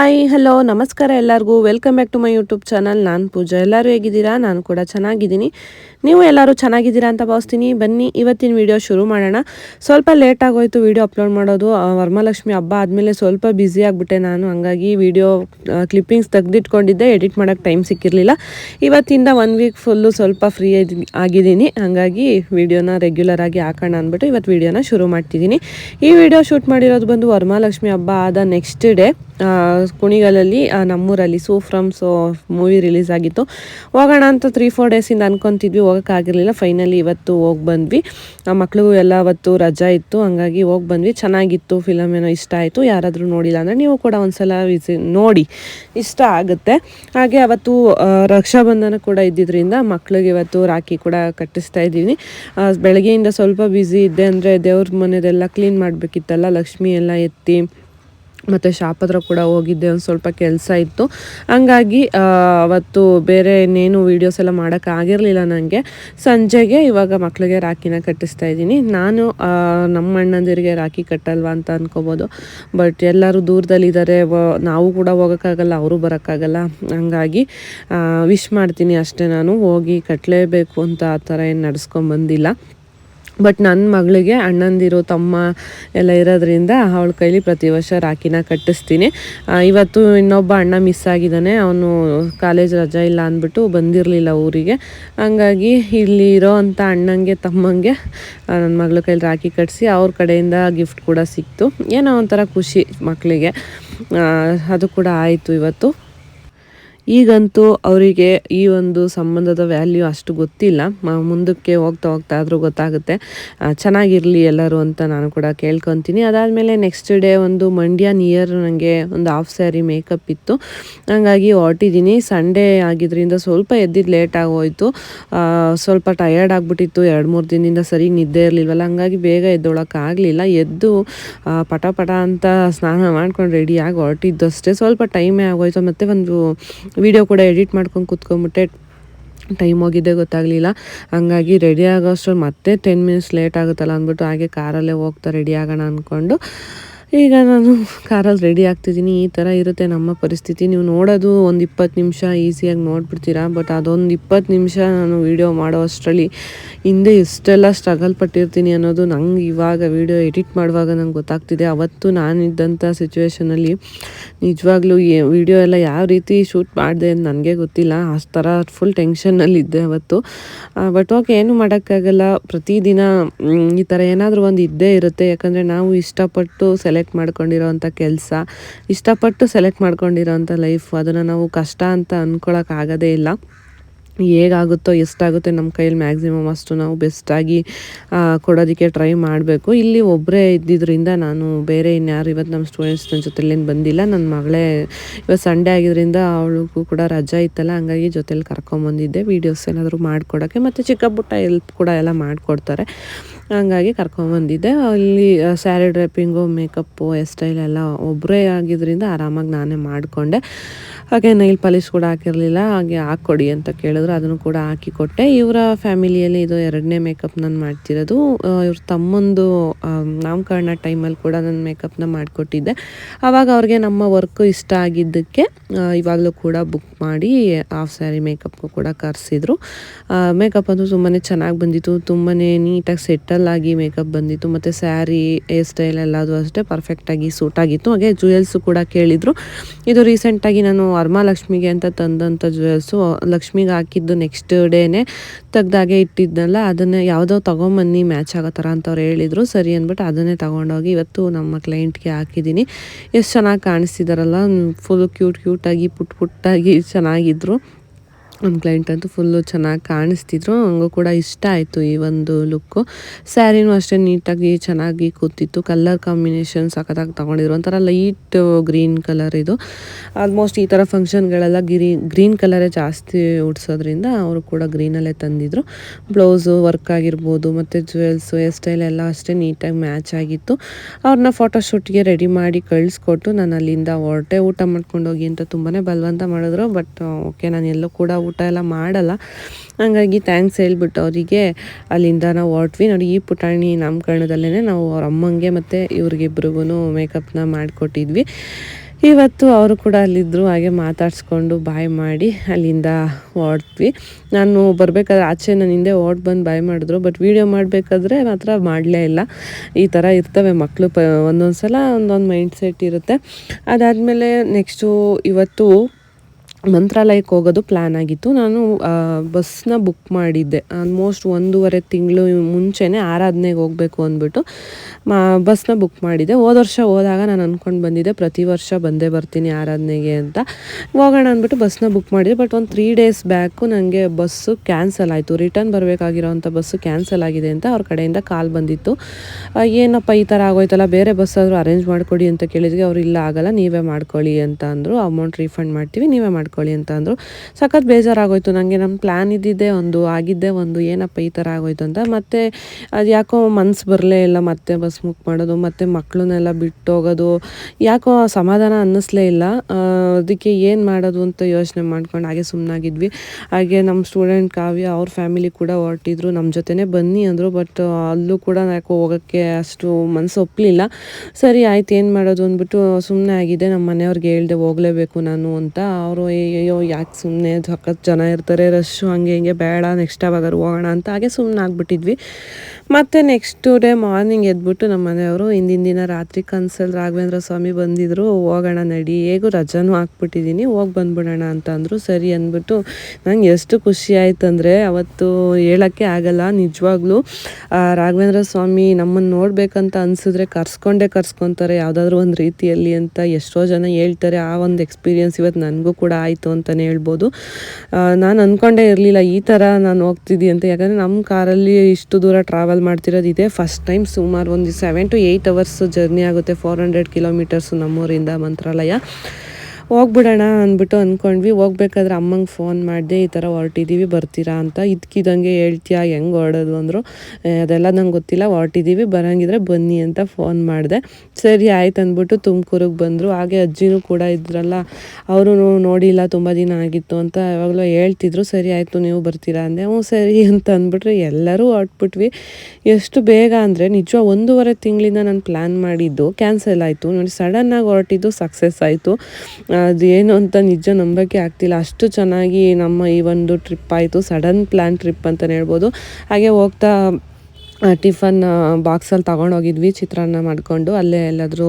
Hi, hello, ನಮಸ್ಕಾರ ಎಲ್ಲರಿಗೂ. Welcome back to my YouTube channel ನಾನು ಪೂಜಾ. ಎಲ್ಲರೂ ಹೇಗಿದ್ದೀರಾ? ನಾನು ಕೂಡ ಚೆನ್ನಾಗಿದ್ದೀನಿ. ನೀವು ಎಲ್ಲರೂ ಚೆನ್ನಾಗಿದ್ದೀರಾ ಅಂತ ಭಾವಿಸ್ತೀನಿ. ಬನ್ನಿ, ಇವತ್ತಿನ ವಿಡಿಯೋ ಶುರು ಮಾಡೋಣ. ಸ್ವಲ್ಪ ಲೇಟ್ ಆಗೋಯ್ತು ವಿಡಿಯೋ ಅಪ್ಲೋಡ್ ಮಾಡೋದು. ವರಮಹಾಲಕ್ಷ್ಮಿ ಹಬ್ಬ ಆದಮೇಲೆ ಸ್ವಲ್ಪ ಬ್ಯುಸಿ ಆಗಿಬಿಟ್ಟೆ ನಾನು. ಹಂಗಾಗಿ ವಿಡಿಯೋ ಕ್ಲಿಪ್ಪಿಂಗ್ಸ್ ತೆಗೆದಿಟ್ಕೊಂಡಿದ್ದೆ. ಎಡಿಟ್ ಮಾಡೋಕ್ಕೆ ಟೈಮ್ ಸಿಕ್ಕಿರಲಿಲ್ಲ. ಇವತ್ತಿಂದ ಒನ್ ವೀಕ್ ಫುಲ್ಲು ಸ್ವಲ್ಪ ಫ್ರೀ ಆಗಿದ್ದೀನಿ. ಹಾಗಾಗಿ ವಿಡಿಯೋನ ರೆಗ್ಯುಲರ್ ಆಗಿ ಹಾಕೋಣ ಅಂದ್ಬಿಟ್ಟು ಇವತ್ತು ವಿಡಿಯೋನ ಶುರು ಮಾಡ್ತಿದ್ದೀನಿ. ಈ ವಿಡಿಯೋ ಶೂಟ್ ಮಾಡಿರೋದು ಬಂದು ವರಮಹಾಲಕ್ಷ್ಮಿ ಹಬ್ಬ ಆದ ನೆಕ್ಸ್ಟ್ ಡೇ ಕುಣಿಗಲಲ್ಲಿ ನಮ್ಮೂರಲ್ಲಿ Su from So movie release ಆಗಿತ್ತು. ಹೋಗೋಣ ಅಂತ ತ್ರೀ ಫೋರ್ ಡೇಸಿಂದ ಅನ್ಕೊಂತಿದ್ವಿ ಹೋಗೋಕ್ಕಾಗಿರಲಿಲ್ಲ ಫೈನಲಿ ಇವತ್ತು ಹೋಗಿ ಬಂದ್ವಿ. ಮಕ್ಳಿಗೂ ಎಲ್ಲ ಅವತ್ತು ರಜಾ ಇತ್ತು. ಹಂಗಾಗಿ ಹೋಗಿ ಬಂದ್ವಿ. ಚೆನ್ನಾಗಿತ್ತು ಫಿಲಮ್ ಏನೋ ಇಷ್ಟ ಆಯಿತು. ಯಾರಾದರೂ ನೋಡಿಲ್ಲ ಅಂದರೆ ನೀವು ಕೂಡ ಒಂದ್ಸಲ ವಿಸಿ ನೋಡಿ. ಇಷ್ಟ ಆಗುತ್ತೆ. ಹಾಗೆ ಅವತ್ತು ರಕ್ಷಾಬಂಧನ ಕೂಡ ಇದ್ದಿದ್ದರಿಂದ ಮಕ್ಳಿಗೆ ಇವತ್ತು ರಾಖಿ ಕೂಡ ಕಟ್ಟಿಸ್ತಾ ಇದ್ದೀನಿ ಬೆಳಗ್ಗೆಯಿಂದ ಸ್ವಲ್ಪ ಬ್ಯುಸಿ ಇದ್ದೆ ಅಂದರೆ ದೇವ್ರ ಮನೆದೆಲ್ಲ ಕ್ಲೀನ್ ಮಾಡಬೇಕಿತ್ತಲ್ಲ. ಲಕ್ಷ್ಮಿ ಎಲ್ಲ ಎತ್ತಿ ಮತ್ತು ಶಾಪ್ ಹತ್ರ ಕೂಡ ಹೋಗಿದ್ದೆ ಒಂದು ಸ್ವಲ್ಪ ಕೆಲಸ ಇತ್ತು. ಹಂಗಾಗಿ ಅವತ್ತು ಬೇರೆ ಇನ್ನೇನು ವೀಡಿಯೋಸ್ ಎಲ್ಲ ಮಾಡೋಕ್ಕಾಗಿರಲಿಲ್ಲ ನನಗೆ ಸಂಜೆಗೆ ಇವಾಗ ಮಕ್ಕಳಿಗೆ ರಾಖಿನ ಕಟ್ಟಿಸ್ತಾ ಇದ್ದೀನಿ. ನಾನು ನಮ್ಮ ಅಣ್ಣಂದಿರಿಗೆ ರಾಖಿ ಕಟ್ಟಲ್ವಾ ಅಂತ ಅಂದ್ಕೋಬೋದು ಬಟ್ ಎಲ್ಲರೂ ದೂರದಲ್ಲಿದ್ದಾರೆ ನಾವು ಕೂಡ ಹೋಗೋಕ್ಕಾಗಲ್ಲ, ಅವರು ಬರೋಕ್ಕಾಗಲ್ಲ. ಹಂಗಾಗಿ ವಿಶ್ ಮಾಡ್ತೀನಿ ಅಷ್ಟೇ ನಾನು. ಹೋಗಿ ಕಟ್ಟಲೇಬೇಕು ಅಂತ ಆ ಥರ ಏನು ನಡ್ಸ್ಕೊಂಬಂದಿಲ್ಲ ಬಟ್ ನನ್ನ ಮಗಳಿಗೆ, ಅಣ್ಣಂದಿರು, ತಮ್ಮ ಎಲ್ಲ ಇರೋದ್ರಿಂದ ಅವಳ ಕೈಲಿ ಪ್ರತಿ ವರ್ಷ ರಾಖಿನ ಕಟ್ಟಿಸ್ತೀನಿ. ಇವತ್ತು ಇನ್ನೊಬ್ಬ ಅಣ್ಣ ಮಿಸ್ ಆಗಿದ್ದಾನೆ. ಅವನು ಕಾಲೇಜ್ ರಜಾ ಇಲ್ಲ ಅಂದ್ಬಿಟ್ಟು ಬಂದಿರಲಿಲ್ಲ ಊರಿಗೆ. ಹಂಗಾಗಿ ಇಲ್ಲಿ ಇರೋ ಅಂಥ ಅಣ್ಣಂಗೆ, ತಮ್ಮಂಗೆ ನನ್ನ ಮಗಳ ಕೈಲಿ ರಾಖಿ ಕಟ್ಟಿಸಿ ಅವ್ರ ಕಡೆಯಿಂದ ಗಿಫ್ಟ್ ಕೂಡ ಸಿಕ್ತು. ಏನೋ ಒಂಥರ ಖುಷಿ ಮಕ್ಕಳಿಗೆ ಅದು ಕೂಡ ಆಯಿತು ಇವತ್ತು. ಈಗಂತೂ ಅವರಿಗೆ ಈ ಒಂದು ಸಂಬಂಧದ ವ್ಯಾಲ್ಯೂ ಅಷ್ಟು ಗೊತ್ತಿಲ್ಲ. ಮುಂದಕ್ಕೆ ಹೋಗ್ತಾ ಹೋಗ್ತಾ ಆದರೂ ಗೊತ್ತಾಗುತ್ತೆ. ಚೆನ್ನಾಗಿರಲಿ ಎಲ್ಲರೂ ಅಂತ ನಾನು ಕೂಡ ಕೇಳ್ಕೊತೀನಿ. ಅದಾದಮೇಲೆ ನೆಕ್ಸ್ಟ್ ಡೇ ಒಂದು ಮಂಡ್ಯ ನಿಯರ್ ನನಗೆ ಒಂದು ಹಾಫ್ ಸ್ಯಾರಿ ಮೇಕಪ್ ಇತ್ತು. ಹಂಗಾಗಿ ಹೊರಟಿದ್ದೀನಿ. ಸಂಡೇ ಆಗಿದ್ದರಿಂದ ಸ್ವಲ್ಪ ಎದ್ದಿದ್ದು ಲೇಟ್ ಆಗೋಯ್ತು. ಸ್ವಲ್ಪ ಟಯರ್ಡ್ ಆಗಿಬಿಟ್ಟಿತ್ತು. ಎರಡು, ಮೂರು ದಿನದಿಂದ ಸರಿ ನಿದ್ದೆ ಇರಲಿಲ್ವಲ್ಲ. ಹಂಗಾಗಿ ಬೇಗ ಎದ್ದೊಳಕ್ಕಾಗಲಿಲ್ಲ ಎದ್ದು ಪಟ ಪಟ ಅಂತ ಸ್ನಾನ ಮಾಡ್ಕೊಂಡು ರೆಡಿಯಾಗಿ ಹೊರಟಿದ್ದು ಅಷ್ಟೇ ಸ್ವಲ್ಪ ಟೈಮೇ ಆಗೋಯ್ತು. ಮತ್ತು ಒಂದು ವಿಡಿಯೋ ಕೂಡ ಎಡಿಟ್ ಮಾಡ್ಕೊಂಡು ಕೂತ್ಕೊಂಡ್ಬಿಟ್ಟೆ ಟೈಮ್ ಹೋಗಿದ್ದೆ ಗೊತ್ತಾಗಲಿಲ್ಲ. ಹಂಗಾಗಿ ರೆಡಿ ಆಗೋಷ್ಟರಲ್ಲಿ ಮತ್ತೆ ಟೆನ್ ಮಿನಿಟ್ಸ್ ಲೇಟ್ ಆಗುತ್ತಲ್ಲ ಅಂದ್ಬಿಟ್ಟು ಹಾಗೆ ಕಾರಲ್ಲೇ ಹೋಗ್ತಾ ರೆಡಿ ಆಗೋಣ ಅಂದ್ಕೊಂಡು ಈಗ ನಾನು ಕಾರಲ್ಲಿ ರೆಡಿ ಆಗ್ತಿದ್ದೀನಿ. ಈ ಥರ ಇರುತ್ತೆ ನಮ್ಮ ಪರಿಸ್ಥಿತಿ. ನೀವು ನೋಡೋದು ಒಂದು ಇಪ್ಪತ್ತು ನಿಮಿಷ ಈಸಿಯಾಗಿ ನೋಡ್ಬಿಡ್ತೀರಾ? ಬಟ್ ಅದೊಂದು ಇಪ್ಪತ್ತು ನಿಮಿಷ ನಾನು ವೀಡಿಯೋ ಮಾಡೋ ಅಷ್ಟರಲ್ಲಿ ಹಿಂದೆ ಎಷ್ಟೆಲ್ಲ ಸ್ಟ್ರಗಲ್ ಪಟ್ಟಿರ್ತೀನಿ ಅನ್ನೋದು ನಂಗೆ ಇವಾಗ ವೀಡಿಯೋ ಎಡಿಟ್ ಮಾಡುವಾಗ ನಂಗೆ ಗೊತ್ತಾಗ್ತಿದೆ. ಅವತ್ತು ನಾನಿದ್ದಂಥ ಸಿಚುವೇಷನಲ್ಲಿ ನಿಜವಾಗ್ಲೂ ವಿಡಿಯೋ ಎಲ್ಲ ಯಾವ ರೀತಿ ಶೂಟ್ ಮಾಡಿದೆ ಅಂತ ನನಗೆ ಗೊತ್ತಿಲ್ಲ. ಅಷ್ಟು ಥರ ಫುಲ್ ಟೆನ್ಷನ್ನಲ್ಲಿದ್ದೆ ಅವತ್ತು. ಬಟ್ ಓಕೆ ಏನು ಮಾಡೋಕ್ಕಾಗಲ್ಲ. ಪ್ರತಿದಿನ ಈ ಥರ ಏನಾದರೂ ಒಂದು ಇದ್ದೇ ಇರುತ್ತೆ. ಯಾಕಂದರೆ ನಾವು ಇಷ್ಟಪಟ್ಟು ಸೆಲೆಕ್ಟ್ ಮಾಡ್ಕೊಂಡಿರೋವಂಥ ಕೆಲಸ, ಇಷ್ಟಪಟ್ಟು ಸೆಲೆಕ್ಟ್ ಮಾಡ್ಕೊಂಡಿರೋವಂಥ ಲೈಫ್, ಅದನ್ನು ನಾವು ಕಷ್ಟ ಅಂತ ಅಂದ್ಕೊಳಕ್ಕಾಗೋದೇ ಇಲ್ಲ. ಹೇಗಾಗುತ್ತೋ, ಎಷ್ಟಾಗುತ್ತೆ ನಮ್ಮ ಕೈಯಲ್ಲಿ ಮ್ಯಾಕ್ಸಿಮಮ್ ಅಷ್ಟು ನಾವು ಬೆಸ್ಟಾಗಿ ಕೊಡೋದಕ್ಕೆ ಟ್ರೈ ಮಾಡಬೇಕು. ಇಲ್ಲಿ ಒಬ್ಬರೇ ಇದ್ದಿದ್ದರಿಂದ ನಾನು ಬೇರೆ ಇನ್ಯಾರು ಇವತ್ತು ನಮ್ಮ ಸ್ಟೂಡೆಂಟ್ಸ್ ನನ್ನ ಜೊತೆಲೇನು ಬಂದಿಲ್ಲ. ನನ್ನ ಮಗಳೇ ಇವತ್ತು ಸಂಡೇ ಆಗಿದ್ದರಿಂದ ಅವಳಿಗೂ ಕೂಡ ರಜಾ ಇತ್ತಲ್ಲ, ಹಂಗಾಗಿ ಜೊತೆಲಿ ಕರ್ಕೊಂಬಂದಿದ್ದೆ. ವೀಡಿಯೋಸ್ ಏನಾದರೂ ಮಾಡಿಕೊಡೋಕ್ಕೆ, ಮತ್ತು ಚಿಕ್ಕ ಪುಟ್ಟ ಎಲ್ಪ್ ಕೂಡ ಎಲ್ಲ ಮಾಡಿಕೊಡ್ತಾರೆ. ಹಂಗಾಗಿ ಕರ್ಕೊಂಬಂದಿದ್ದೆ ಅಲ್ಲಿ sari draping makeup hair style ಎಲ್ಲ ಒಬ್ಬರೇ ಆಗಿದ್ದರಿಂದ ಆರಾಮಾಗಿ ನಾನೇ ಮಾಡಿಕೊಂಡೆ. ಹಾಗೆ ನೈಲ್ ಪಾಲಿಶ್ ಕೂಡ ಹಾಕಿರಲಿಲ್ಲ, ಹಾಗೆ ಹಾಕ್ಕೊಡಿ ಅಂತ ಕೇಳಿದ್ರು. ಅದನ್ನು ಕೂಡ ಹಾಕಿ ಕೊಟ್ಟೆ. ಇವರ ಫ್ಯಾಮಿಲಿಯಲ್ಲಿ ಇದು ಎರಡನೇ ಮೇಕಪ್ ನಾನು ಮಾಡ್ತಿರೋದು. ಇವ್ರ ತಮ್ಮಂದು ನಾಮಕರಣ ಟೈಮಲ್ಲಿ ಕೂಡ ನಾನು ಮೇಕಪ್ನ ಮಾಡಿಕೊಟ್ಟಿದ್ದೆ. ಆವಾಗ ಅವ್ರಿಗೆ ನಮ್ಮ ವರ್ಕು ಇಷ್ಟ ಆಗಿದ್ದಕ್ಕೆ ಇವಾಗಲೂ ಕೂಡ ಬುಕ್ ಮಾಡಿ ಹಾಫ್ ಸ್ಯಾರಿ ಮೇಕಪ್ಗೂ ಕೂಡ ಕರೆಸಿದ್ರು. ಮೇಕಪ್ ಅಂತೂ ತುಂಬಾ ಚೆನ್ನಾಗಿ ಬಂದಿತ್ತು. ತುಂಬಾ ನೀಟಾಗಿ ಸೆಟಲ್ ಆಗಿ ಮೇಕಪ್ ಬಂದಿತ್ತು, ಮತ್ತು ಸ್ಯಾರಿ ಹೇರ್ ಸ್ಟೈಲ್ ಎಲ್ಲದೂ ಅಷ್ಟೇ ಪರ್ಫೆಕ್ಟಾಗಿ ಸೂಟ್ ಆಗಿತ್ತು. ಹಾಗೆ ಜುವೆಲ್ಸು ಕೂಡ ಕೇಳಿದರು. ಇದು ರೀಸೆಂಟಾಗಿ ನಾನು ವರಮಹಾಲಕ್ಷ್ಮಿಗೆ ಅಂತ ತಂದಂಥ ಜುವೆಲ್ಸು ಲಕ್ಷ್ಮಿಗೆ ಹಾಕಿದ್ದು ನೆಕ್ಸ್ಟ್ ಡೇನೇ ತೆಗ್ದಾಗೆ ಇಟ್ಟಿದ್ನಲ್ಲ ಅದನ್ನೇ ಯಾವುದೋ ತೊಗೊಂಬನ್ನಿ ಮ್ಯಾಚ್ ಆಗೋ ಥರ ಅಂತ ಅವ್ರು ಹೇಳಿದರು. ಸರಿ ಅಂದ್ಬಿಟ್ಟು ಅದನ್ನೇ ತೊಗೊಂಡೋಗಿ ಇವತ್ತು ನಮ್ಮ ಕ್ಲೈಂಟ್ಗೆ ಹಾಕಿದ್ದೀನಿ. ಎಷ್ಟು ಚೆನ್ನಾಗಿ ಕಾಣಿಸ್ತಿದಾರಲ್ಲ ಫುಲ್ ಕ್ಯೂಟ್ ಕ್ಯೂಟಾಗಿ ಪುಟ್ ಪುಟ್ಟಾಗಿ ಚೆನ್ನಾಗಿದ್ರು. ನಮ್ಮ ಕ್ಲೈಂಟ್ ಅಂತೂ ಫುಲ್ಲು ಚೆನ್ನಾಗಿ ಕಾಣಿಸ್ತಿದ್ರು. ಹಂಗೂ ಕೂಡ ಇಷ್ಟ ಆಯಿತು ಈ ಒಂದು ಲುಕ್ಕು ಸ್ಯಾರಿನೂ ಅಷ್ಟೇ ನೀಟಾಗಿ ಚೆನ್ನಾಗಿ ಕೂತಿತ್ತು. ಕಲರ್ ಕಾಂಬಿನೇಷನ್ ಸಖತ್ತಾಗಿ ತೊಗೊಂಡಿದ್ರು. ಒಂಥರ ಲೈಟ್ ಗ್ರೀನ್ ಕಲರ್ ಇದು. ಆಲ್ಮೋಸ್ಟ್ ಈ ಥರ ಫಂಕ್ಷನ್ಗಳೆಲ್ಲ ಗಿರಿ ಗ್ರೀನ್ ಕಲರೇ ಜಾಸ್ತಿ ಉಡ್ಸೋದ್ರಿಂದ ಅವರು ಕೂಡ ಗ್ರೀನಲ್ಲೇ ತಂದಿದ್ರು. ಬ್ಲೌಸು ವರ್ಕ್ ಆಗಿರ್ಬೋದು, ಮತ್ತು ಜುವೆಲ್ಸು ಹೇರ್ ಸ್ಟೈಲ್ ಎಲ್ಲ ಅಷ್ಟೇ ನೀಟಾಗಿ ಮ್ಯಾಚ್ ಆಗಿತ್ತು. ಅವ್ರನ್ನ ಫೋಟೋಶೂಟ್ಗೆ ರೆಡಿ ಮಾಡಿ ಕಳಿಸ್ಕೊಟ್ಟು ನಾನು ಅಲ್ಲಿಂದ ಹೊರಟೆ ಊಟ ಮಾಡ್ಕೊಂಡು ಹೋಗಿ ಅಂತ ತುಂಬಾ ಬಲವಂತ ಮಾಡಿದ್ರು. ಬಟ್ ಓಕೆ ನಾನು ಎಲ್ಲೂ ಕೂಡ ಊಟ ಎಲ್ಲ ಮಾಡಲ್ಲ. ಹಂಗಾಗಿ ಥ್ಯಾಂಕ್ಸ್ ಹೇಳ್ಬಿಟ್ಟು ಅವರಿಗೆ ಅಲ್ಲಿಂದ ನಾವು ಹೊರಟ್ವಿ. ನೋಡಿ, ಈ ಪುಟಾಣಿ ನಾಮಕರಣದಲ್ಲೇ ನಾವು ಅವ್ರ ಅಮ್ಮಂಗೆ ಮತ್ತು ಇವ್ರಿಗಿಬ್ರಿಗೂ ಮೇಕಪ್ನ ಮಾಡಿಕೊಟ್ಟಿದ್ವಿ. ಇವತ್ತು ಅವರು ಕೂಡ ಅಲ್ಲಿದ್ದರು ಹಾಗೆ ಮಾತಾಡಿಸ್ಕೊಂಡು ಬಾಯ್ ಮಾಡಿ ಅಲ್ಲಿಂದ ಹೊರಟ್ವಿ. ನಾನು ಬರಬೇಕಾದ್ರೆ ಆಚೆ ನನ್ನ ಹಿಂದೆ ಓಡ್ ಬಂದು ಬಾಯ್ ಮಾಡಿದ್ರು. ಬಟ್ ವೀಡಿಯೋ ಮಾಡಬೇಕಾದ್ರೆ ಮಾತ್ರ ಮಾಡಲೇ ಇಲ್ಲ. ಈ ಥರ ಇರ್ತವೆ ಮಕ್ಕಳು ಪ ಒಂದೊಂದು ಸಲ ಒಂದೊಂದು ಮೈಂಡ್ ಸೆಟ್ ಇರುತ್ತೆ. ಅದಾದಮೇಲೆ ನೆಕ್ಸ್ಟು ಇವತ್ತು ಮಂತ್ರಾಲಯಕ್ಕೆ ಹೋಗೋದು ಪ್ಲ್ಯಾನ್ ಆಗಿತ್ತು. ನಾನು ಬಸ್ನ ಬುಕ್ ಮಾಡಿದ್ದೆ. ಆಲ್ಮೋಸ್ಟ್ ಒಂದೂವರೆ ತಿಂಗಳು ಮುಂಚೆನೇ ಆರಾಧನೆಗೆ ಹೋಗಬೇಕು ಅಂದ್ಬಿಟ್ಟು, ಮಾ, ಬಸ್ನ ಬುಕ್ ಮಾಡಿದ್ದೆ. ಹೋದ ವರ್ಷ ಹೋದಾಗ ನಾನು ಅಂದ್ಕೊಂಡು ಬಂದಿದ್ದೆ, ಪ್ರತಿ ವರ್ಷ ಬಂದೇ ಬರ್ತೀನಿ ಆರಾಧನೆಗೆ ಅಂತ. ಹೋಗೋಣ ಅಂದ್ಬಿಟ್ಟು ಬಸ್ನ ಬುಕ್ ಮಾಡಿದೆ ಬಟ್ ಒಂದು ತ್ರೀ ಡೇಸ್ ಬ್ಯಾಕು ನನಗೆ ಬಸ್ಸು ಕ್ಯಾನ್ಸಲ್ ಆಯಿತು. ರಿಟರ್ನ್ ಬರಬೇಕಾಗಿರೋವಂಥ ಬಸ್ಸು ಕ್ಯಾನ್ಸಲ್ ಆಗಿದೆ ಅಂತ ಅವ್ರ ಕಡೆಯಿಂದ ಕಾಲ್ ಬಂದಿತ್ತು. ಏನಪ್ಪ ಈ ಥರ ಆಗೋಯ್ತಲ್ಲ, ಬೇರೆ ಬಸ್ ಆದರೂ ಅರೇಂಜ್ ಮಾಡಿಕೊಡಿ ಅಂತ ಕೇಳಿದ್ವಿ. ಅವ್ರು, ಇಲ್ಲ, ಆಗಲ್ಲ, ನೀವೇ ಮಾಡ್ಕೊಳ್ಳಿ ಅಂತ ಅಂದರು. ಅಮೌಂಟ್ ರೀಫಂಡ್ ಮಾಡ್ತೀವಿ, ನೀವೇ ಮಾಡ್ಕೊಳ್ಳಿ. ಅಂತ ಅಂದರು. ಸಖತ್ ಬೇಜಾರಾಗೋಯ್ತು. ನನಗೆ ನಮ್ಮ ಪ್ಲ್ಯಾನ್ ಇದ್ದಿದ್ದೆ ಒಂದು, ಆಗಿದ್ದೆ ಒಂದು, ಏನಪ್ಪ ಈ ಥರ ಆಗೋಯ್ತು ಅಂತ. ಮತ್ತೆ ಅದು ಯಾಕೋ ಮನ್ಸು ಬರಲೇ ಇಲ್ಲ ಮತ್ತೆ ಬಸ್ ಮುಕ್ ಮಾಡೋದು, ಮತ್ತೆ ಮಕ್ಕಳನ್ನೆಲ್ಲ ಬಿಟ್ಟು ಹೋಗೋದು ಯಾಕೋ ಸಮಾಧಾನ ಅನ್ನಿಸ್ಲೇ ಇಲ್ಲ. ಅದಕ್ಕೆ ಏನು ಮಾಡೋದು ಅಂತ ಯೋಚನೆ ಮಾಡ್ಕೊಂಡು ಹಾಗೆ ಸುಮ್ಮನಾಗಿದ್ವಿ ಹಾಗೆ ನಮ್ಮ ಸ್ಟೂಡೆಂಟ್ ಕಾವ್ಯ ಅವ್ರ ಫ್ಯಾಮಿಲಿ ಕೂಡ ಹೊರಟಿದ್ರು. ನಮ್ಮ ಜೊತೆನೇ ಬನ್ನಿ ಅಂದರು ಬಟ್ ಅಲ್ಲೂ ಕೂಡ ಯಾಕೋ ಹೋಗೋಕ್ಕೆ ಅಷ್ಟು ಮನಸ್ಸು ಒಪ್ಪಲಿಲ್ಲ ಸರಿ, ಆಯ್ತು, ಏನು ಮಾಡೋದು ಅಂದ್ಬಿಟ್ಟು ಸುಮ್ಮನೆ ಆಗಿದೆ ನಮ್ಮ ಮನೆಯವ್ರಿಗೆ ಹೇಳ್ದೆ ಹೋಗಲೇಬೇಕು ನಾನು ಅಂತ. ಅವರು ಅಯ್ಯೋ ಯಾಕೆ ಸುಮ್ಮನೆ ಸಖತ್ ಜನ ಇರ್ತಾರೆ ರಶ್ಶು ಹಂಗೆ ಹಿಂಗೆ ಬೇಡ ನೆಕ್ಸ್ಟ್ ಯಾವಾಗಾರು ಹೋಗೋಣ ಅಂತ. ಹಾಗೆ ಸುಮ್ಮನೆ ಆಗ್ಬಿಟ್ಟಿದ್ವಿ. ಮತ್ತು ನೆಕ್ಸ್ಟ್ ಡೇ ಮಾರ್ನಿಂಗ್ ಎದ್ಬಿಟ್ಟು ನಮ್ಮ ಮನೆಯವರು, ಹಿಂದಿನ ದಿನ ರಾತ್ರಿ ಕನ್ಸಲ್ಲಿ ರಾಘವೇಂದ್ರ ಸ್ವಾಮಿ ಬಂದಿದ್ರು, ಹೋಗೋಣ ನಡಿ, ಹೇಗೂ ರಜಾನು ಹಾಕ್ಬಿಟ್ಟಿದ್ದೀನಿ ಹೋಗಿ ಬಂದ್ಬಿಡೋಣ ಅಂತ ಅಂದರು, ಸರಿ ಅಂದ್ಬಿಟ್ಟು ನಂಗೆ ಎಷ್ಟು ಖುಷಿ ಆಯ್ತು ಅಂದರೆ ಅವತ್ತು ಹೇಳೋಕ್ಕೆ ಆಗಲ್ಲ, ನಿಜವಾಗ್ಲೂ. ರಾಘವೇಂದ್ರ ಸ್ವಾಮಿ ನಮ್ಮನ್ನು ನೋಡಬೇಕಂತ ಅನಿಸಿದ್ರೆ ಕರ್ಸ್ಕೊಂಡೇ ಕರ್ಸ್ಕೊತಾರೆ, ಯಾವುದಾದ್ರೂ ಒಂದು ರೀತಿಯಲ್ಲಿ ಅಂತ ಎಷ್ಟೋ ಜನ ಹೇಳ್ತಾರೆ, ಆ ಒಂದು ಎಕ್ಸ್ಪೀರಿಯನ್ಸ್ ಇವತ್ತು ನನಗೂ ಕೂಡ ಆಯಿತು ಅಂತಲೇ ಹೇಳ್ಬೋದು. ನಾನು ಅಂದ್ಕೊಂಡೇ ಇರಲಿಲ್ಲ, ಈ ಥರ ನಾನು ಹೋಗ್ತಿದ್ದಿ ಅಂತ. ಯಾಕಂದರೆ ನಮ್ಮ ಕಾರಲ್ಲಿ ಇಷ್ಟು ದೂರ ಟ್ರಾವೆಲ್ ಮಾಡ್ತಿರೋದು ಇದೆ. ಫಸ್ಟ್ ಟೈಮ್ ಸುಮಾರು ಒಂದು seven to eight hours journey ಆಗುತ್ತೆ. ಫೋರ್ ಹಂಡ್ರೆಡ್ ಕಿಲೋಮೀಟರ್ಸ್ ನಮ್ಮೂರಿಂದ ಮಂತ್ರಾಲಯ. ಹೋಗ್ಬಿಡೋಣ ಅಂದ್ಬಿಟ್ಟು ಅಂದ್ಕೊಂಡ್ವಿ. ಹೋಗ್ಬೇಕಾದ್ರೆ ಅಮ್ಮಂಗೆ ಫೋನ್ ಮಾಡಿದೆ, ಈ ಥರ ಹೊರಟಿದ್ದೀವಿ ಬರ್ತೀರಾ ಅಂತ. ಇದ್ಕಿದಂಗೆ ಹೇಳ್ತೀಯಾ, ಹೆಂಗೆ ಹೊರಡೋದು? ಅಂದರು. ಅದೆಲ್ಲ ನಂಗೆ ಗೊತ್ತಿಲ್ಲ ಹೊರಟಿದ್ದೀವಿ ಬರೋಂಗಿದ್ರೆ ಬನ್ನಿ ಅಂತ ಫೋನ್ ಮಾಡಿದೆ. ಸರಿ, ಆಯ್ತು ಅಂದ್ಬಿಟ್ಟು ತುಮಕೂರಿಗೆ ಬಂದರು. ಹಾಗೆ ಅಜ್ಜಿನೂ ಕೂಡ ಇದ್ರಲ್ಲ. ಅವರು ನೋಡಿಲ್ಲ ತುಂಬ ದಿನ ಆಗಿತ್ತು ಅಂತ ಯಾವಾಗಲೂ ಹೇಳ್ತಿದ್ರು. ಸರಿ, ಆಯಿತು, ನೀವು ಬರ್ತೀರಾ? ಅಂದೆ. ಹ್ಞೂ, ಸರಿ ಅಂತ ಅಂದ್ಬಿಟ್ರೆ ಎಲ್ಲರೂ ಹೊರಟ್ಬಿಟ್ವಿ. ಎಷ್ಟು ಬೇಗ ಅಂದರೆ ನಿಜ ಒಂದೂವರೆ ತಿಂಗಳಿಂದ ನಾನು ಪ್ಲ್ಯಾನ್ ಮಾಡಿದ್ದು ಕ್ಯಾನ್ಸಲ್ ಆಯಿತು. ನೋಡಿ ಸಡನ್ನಾಗಿ ಹೊರಟಿದ್ದು ಸಕ್ಸಸ್ ಆಯಿತು. ಅದೇನು ಅಂತ ನಿಜ ನಂಬಕ್ಕೆ ಆಗ್ತಿಲ್ಲ. ಅಷ್ಟು ಚೆನ್ನಾಗಿ ನಮ್ಮ ಈ ಒಂದು ಟ್ರಿಪ್ ಆಯಿತು. ಸಡನ್ ಪ್ಲ್ಯಾನ್ ಟ್ರಿಪ್ ಅಂತಲೇ ಹೇಳ್ಬೋದು. ಹಾಗೆ ಹೋಗ್ತಾ ಟಿಫನ್ ಬಾಕ್ಸಲ್ಲಿ ತಗೊಂಡೋಗಿದ್ವಿ, ಚಿತ್ರಾನ್ನ ಮಾಡಿಕೊಂಡು, ಅಲ್ಲೇ ಎಲ್ಲಾದರೂ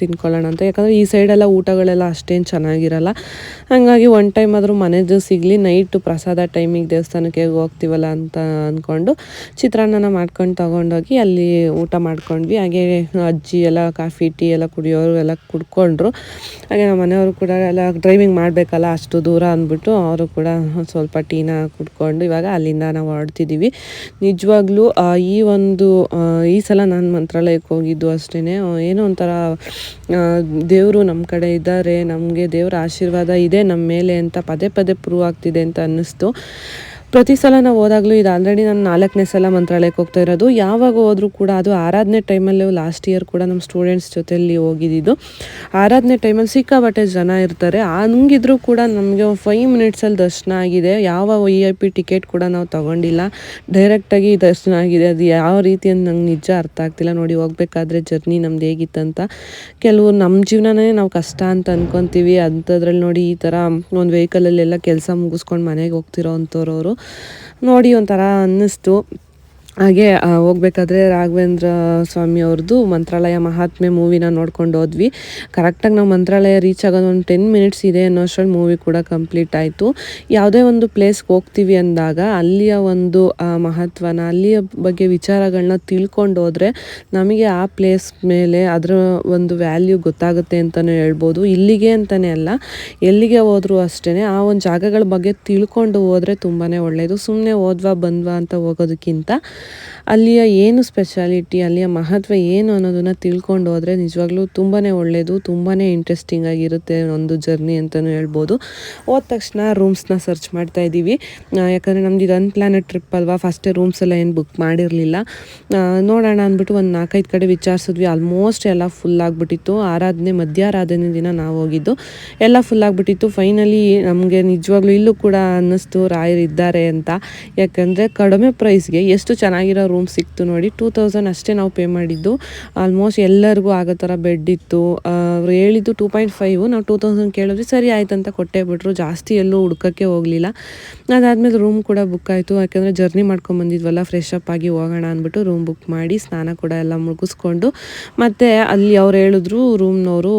ತಿನ್ಕೊಳ್ಳೋಣ ಅಂತ. ಯಾಕಂದರೆ ಈ ಸೈಡೆಲ್ಲ ಊಟಗಳೆಲ್ಲ ಅಷ್ಟೇನು ಚೆನ್ನಾಗಿರಲ್ಲ. ಹಾಗಾಗಿ ಒನ್ ಟೈಮ್ ಆದರೂ ಮನೆದು ಸಿಗಲಿ ನೈಟು ಪ್ರಸಾದ ಟೈಮಿಗೆ ದೇವಸ್ಥಾನಕ್ಕೆ ಹೇಗೆ ಹೋಗ್ತೀವಲ್ಲ ಅಂತ ಅಂದ್ಕೊಂಡು ಚಿತ್ರಾನ್ನನ ಮಾಡ್ಕೊಂಡು ತೊಗೊಂಡೋಗಿ ಅಲ್ಲಿ ಊಟ ಮಾಡ್ಕೊಂಡ್ವಿ. ಹಾಗೆ ಅಜ್ಜಿ ಎಲ್ಲ, ಕಾಫಿ, ಟೀ ಎಲ್ಲ ಕುಡಿಯೋರು ಎಲ್ಲ ಕುಡ್ಕೊಂಡ್ರು. ಹಾಗೆ ನಮ್ಮ ಮನೆಯವರು ಕೂಡ ಎಲ್ಲ ಡ್ರೈವಿಂಗ್ ಮಾಡಬೇಕಲ್ಲ, ಅಷ್ಟು ದೂರ ಅಂದ್ಬಿಟ್ಟು ಅವರು ಕೂಡ ಸ್ವಲ್ಪ ಟೀನ ಕುಡ್ಕೊಂಡು ಇವಾಗ ಅಲ್ಲಿಂದ ನಾವು ಹೊರಡ್ತಿದ್ದೀವಿ. ನಿಜವಾಗ್ಲೂ ಈ ಒಂದು ಈ ಸಲ ನಾನು ಮಂತ್ರಾಲಯಕ್ಕೆ ಹೋಗಿದ್ದು ಅಷ್ಟೇ ಏನೋ ಒಂಥರ ದೇವರು ನಮ್ಮ ಕಡೆ ಇದ್ದಾರೆ, ನಮಗೆ ದೇವರ ಆಶೀರ್ವಾದ ಇದೆ ನಮ್ಮ ಮೇಲೆ ಅಂತ ಪದೇ ಪದೇ ಪ್ರೂವ್ ಆಗ್ತಿದೆ ಅಂತ ಅನ್ನಿಸ್ತು. ಪ್ರತಿ ಸಲ ನಾವು ಹೋದಾಗಲೂ ಇದು ಆಲ್ರೆಡಿ ನಾನು ನಾಲ್ಕನೇ ಸಲ ಮಂತ್ರಾಲಯಕ್ಕೆ ಹೋಗ್ತಾ ಇರೋದು. ಯಾವಾಗ ಹೋದರೂ ಕೂಡ ಅದು ಆರಾಧನೆ ಟೈಮಲ್ಲೂ ಲಾಸ್ಟ್ ಇಯರ್ ಕೂಡ ನಮ್ಮ ಸ್ಟೂಡೆಂಟ್ಸ್ ಜೊತೆಯಲ್ಲಿ ಹೋಗಿದ್ದು ಆರಾಧನೆ ಟೈಮಲ್ಲಿ ಸಿಕ್ಕಾಬಟ್ಟೆ ಜನ ಇರ್ತಾರೆ. ಹಂಗಿದ್ರೂ ಕೂಡ ನಮಗೆ ಫೈವ್ ಮಿನಿಟ್ಸಲ್ಲಿ ದರ್ಶನ ಆಗಿದೆ. ಯಾವ ವಿ ಐ ಪಿ ಟಿಕೆಟ್ ಕೂಡ ನಾವು ತಗೊಂಡಿಲ್ಲ. ಡೈರೆಕ್ಟಾಗಿ ದರ್ಶನ ಆಗಿದೆ. ಅದು ಯಾವ ರೀತಿ ಅಂತ ನಂಗೆ ನಿಜ ಅರ್ಥ ಆಗ್ತಿಲ್ಲ. ನೋಡಿ, ಹೋಗ್ಬೇಕಾದ್ರೆ ಜರ್ನಿ ನಮ್ದು ಹೇಗಿತ್ತಂತ. ಕೆಲವು ನಮ್ಮ ಜೀವನನೇ ನಾವು ಕಷ್ಟ ಅಂತ ಅಂದ್ಕೊತೀವಿ ಅಂಥದ್ರಲ್ಲಿ ನೋಡಿ ಈ ಥರ ಒಂದು ವೆಹಿಕಲಲ್ಲೆಲ್ಲ ಕೆಲಸ ಮುಗಿಸ್ಕೊಂಡು ಮನೆಗೆ ಹೋಗ್ತಿರೋ ಅಂಥವ್ರವರು ನೋಡಿ ಒಂಥರ ಅನ್ನಿಸ್ತು. ಹಾಗೆ ಹೋಗಬೇಕಾದ್ರೆ ರಾಘವೇಂದ್ರ ಸ್ವಾಮಿ ಅವ್ರದ್ದು ಮಂತ್ರಾಲಯ ಮಹಾತ್ಮೆ ಮೂವಿನ ನೋಡ್ಕೊಂಡು ಹೋದ್ವಿ. ಕರೆಕ್ಟಾಗಿ ನಾವು ಮಂತ್ರಾಲಯ ರೀಚ್ ಆಗೋದು ಒಂದು ಟೆನ್ ಮಿನಿಟ್ಸ್ ಇದೆ ಅನ್ನೋ ಅಷ್ಟರಲ್ಲಿ ಮೂವಿ ಕೂಡ ಕಂಪ್ಲೀಟ್ ಆಯಿತು. ಯಾವುದೇ ಒಂದು ಪ್ಲೇಸ್ಗೆ ಹೋಗ್ತೀವಿ ಅಂದಾಗ, ಅಲ್ಲಿಯ ಒಂದು ಮಹತ್ವನ, ಅಲ್ಲಿಯ ಬಗ್ಗೆ ವಿಚಾರಗಳನ್ನ ತಿಳ್ಕೊಂಡು ಹೋದರೆ ನಮಗೆ ಆ ಪ್ಲೇಸ್ ಮೇಲೆ ಅದರ ಒಂದು ವ್ಯಾಲ್ಯೂ ಗೊತ್ತಾಗುತ್ತೆ ಅಂತಲೇ ಹೇಳ್ಬೋದು. ಇಲ್ಲಿಗೆ ಅಂತಲೇ ಅಲ್ಲ, ಎಲ್ಲಿಗೆ ಹೋದರೂ ಅಷ್ಟೇ ಆ ಒಂದು ಜಾಗಗಳ ಬಗ್ಗೆ ತಿಳ್ಕೊಂಡು ಹೋದರೆ ತುಂಬಾ ಒಳ್ಳೆಯದು ಸುಮ್ಮನೆ ಓದ್ವಾ ಬಂದ್ವಾ ಅಂತ ಹೋಗೋದಕ್ಕಿಂತ ಅಲ್ಲಿಯ ಏನು ಸ್ಪೆಷಾಲಿಟಿ ಅಲ್ಲಿಯ ಮಹತ್ವ ಏನು ಅನ್ನೋದನ್ನು ತಿಳ್ಕೊಂಡು ಹೋದರೆ ನಿಜವಾಗ್ಲೂ ತುಂಬಾ ಒಳ್ಳೆಯದು ತುಂಬಾ ಇಂಟ್ರೆಸ್ಟಿಂಗ್ ಆಗಿರುತ್ತೆ ಒಂದು ಜರ್ನಿ ಅಂತಲೂ ಹೇಳ್ಬೋದು. ಹೋದ ತಕ್ಷಣ ರೂಮ್ಸ್ನ ಸರ್ಚ್ ಮಾಡ್ತಾ ಇದ್ದೀವಿ. ಯಾಕಂದರೆ ನಮ್ದು ಇದು ಅನ್ಪ್ಲಾನೆಡ್ ಟ್ರಿಪ್ ಅಲ್ವಾ ಫಸ್ಟೇ ರೂಮ್ಸ್ ಎಲ್ಲ ಏನು ಬುಕ್ ಮಾಡಿರಲಿಲ್ಲ. ನೋಡೋಣ ಅಂದ್ಬಿಟ್ಟು ಒಂದು ನಾಲ್ಕೈದು ಕಡೆ ವಿಚಾರಿಸಿದ್ವಿ. ಆಲ್ಮೋಸ್ಟ್ ಎಲ್ಲ ಫುಲ್ ಆಗಿಬಿಟ್ಟಿತ್ತು. ಆರಾಧನೆ, ಮಧ್ಯಾರಾಧನೆ ದಿನ ನಾವು ಹೋಗಿದ್ದು. ಎಲ್ಲ ಫುಲ್ ಆಗಿಬಿಟ್ಟಿತ್ತು. ಫೈನಲಿ ನಮಗೆ ನಿಜವಾಗ್ಲೂ ಇಲ್ಲೂ ಕೂಡ ಅನ್ನಿಸ್ತು, ರಾಯರಿದ್ದಾರೆ ಅಂತ. ಯಾಕಂದರೆ ಕಡಿಮೆ ಪ್ರೈಸ್ಗೆ ಎಷ್ಟು ಚೆನ್ನಾಗಿರೋ ರೂಮ್ ಸಿಕ್ತು ನೋಡಿ. ಟೂ ತೌಸಂಡ್ ಅಷ್ಟೇ ನಾವು ಪೇ ಮಾಡಿದ್ದು. ಆಲ್ಮೋಸ್ಟ್ ಎಲ್ಲರಿಗೂ ಆಗೋ ಥರ ಬೆಡ್ ಇತ್ತು. ಅವ್ರು ಹೇಳಿದ್ದು ಟೂ ಪಾಯಿಂಟ್ ಫೈವ್ ನಾವು ಟೂ ತೌಸಂಡ್ ಕೇಳಿದ್ವಿ. ಸರಿ ಆಯ್ತು ಅಂತ ಕೊಟ್ಟೇ ಬಿಟ್ರು. ಜಾಸ್ತಿ ಎಲ್ಲೂ ಹುಡ್ಕೋಕ್ಕೆ ಹೋಗಲಿಲ್ಲ. ಅದಾದಮೇಲೆ ರೂಮ್ ಕೂಡ ಬುಕ್ ಆಯಿತು. ಯಾಕೆಂದರೆ ಜರ್ನಿ ಮಾಡ್ಕೊಂಡು ಬಂದಿದ್ವಲ್ಲ ಫ್ರೆಶ್ ಅಪ್ ಆಗಿ ಹೋಗೋಣ ಅಂದ್ಬಿಟ್ಟು ರೂಮ್ ಬುಕ್ ಮಾಡಿ ಸ್ನಾನ ಕೂಡ ಎಲ್ಲ ಮುಗಿಸ್ಕೊಂಡು. ಮತ್ತು ಅಲ್ಲಿ ಅವ್ರು ಹೇಳಿದ್ರು ರೂಮ್ನವರು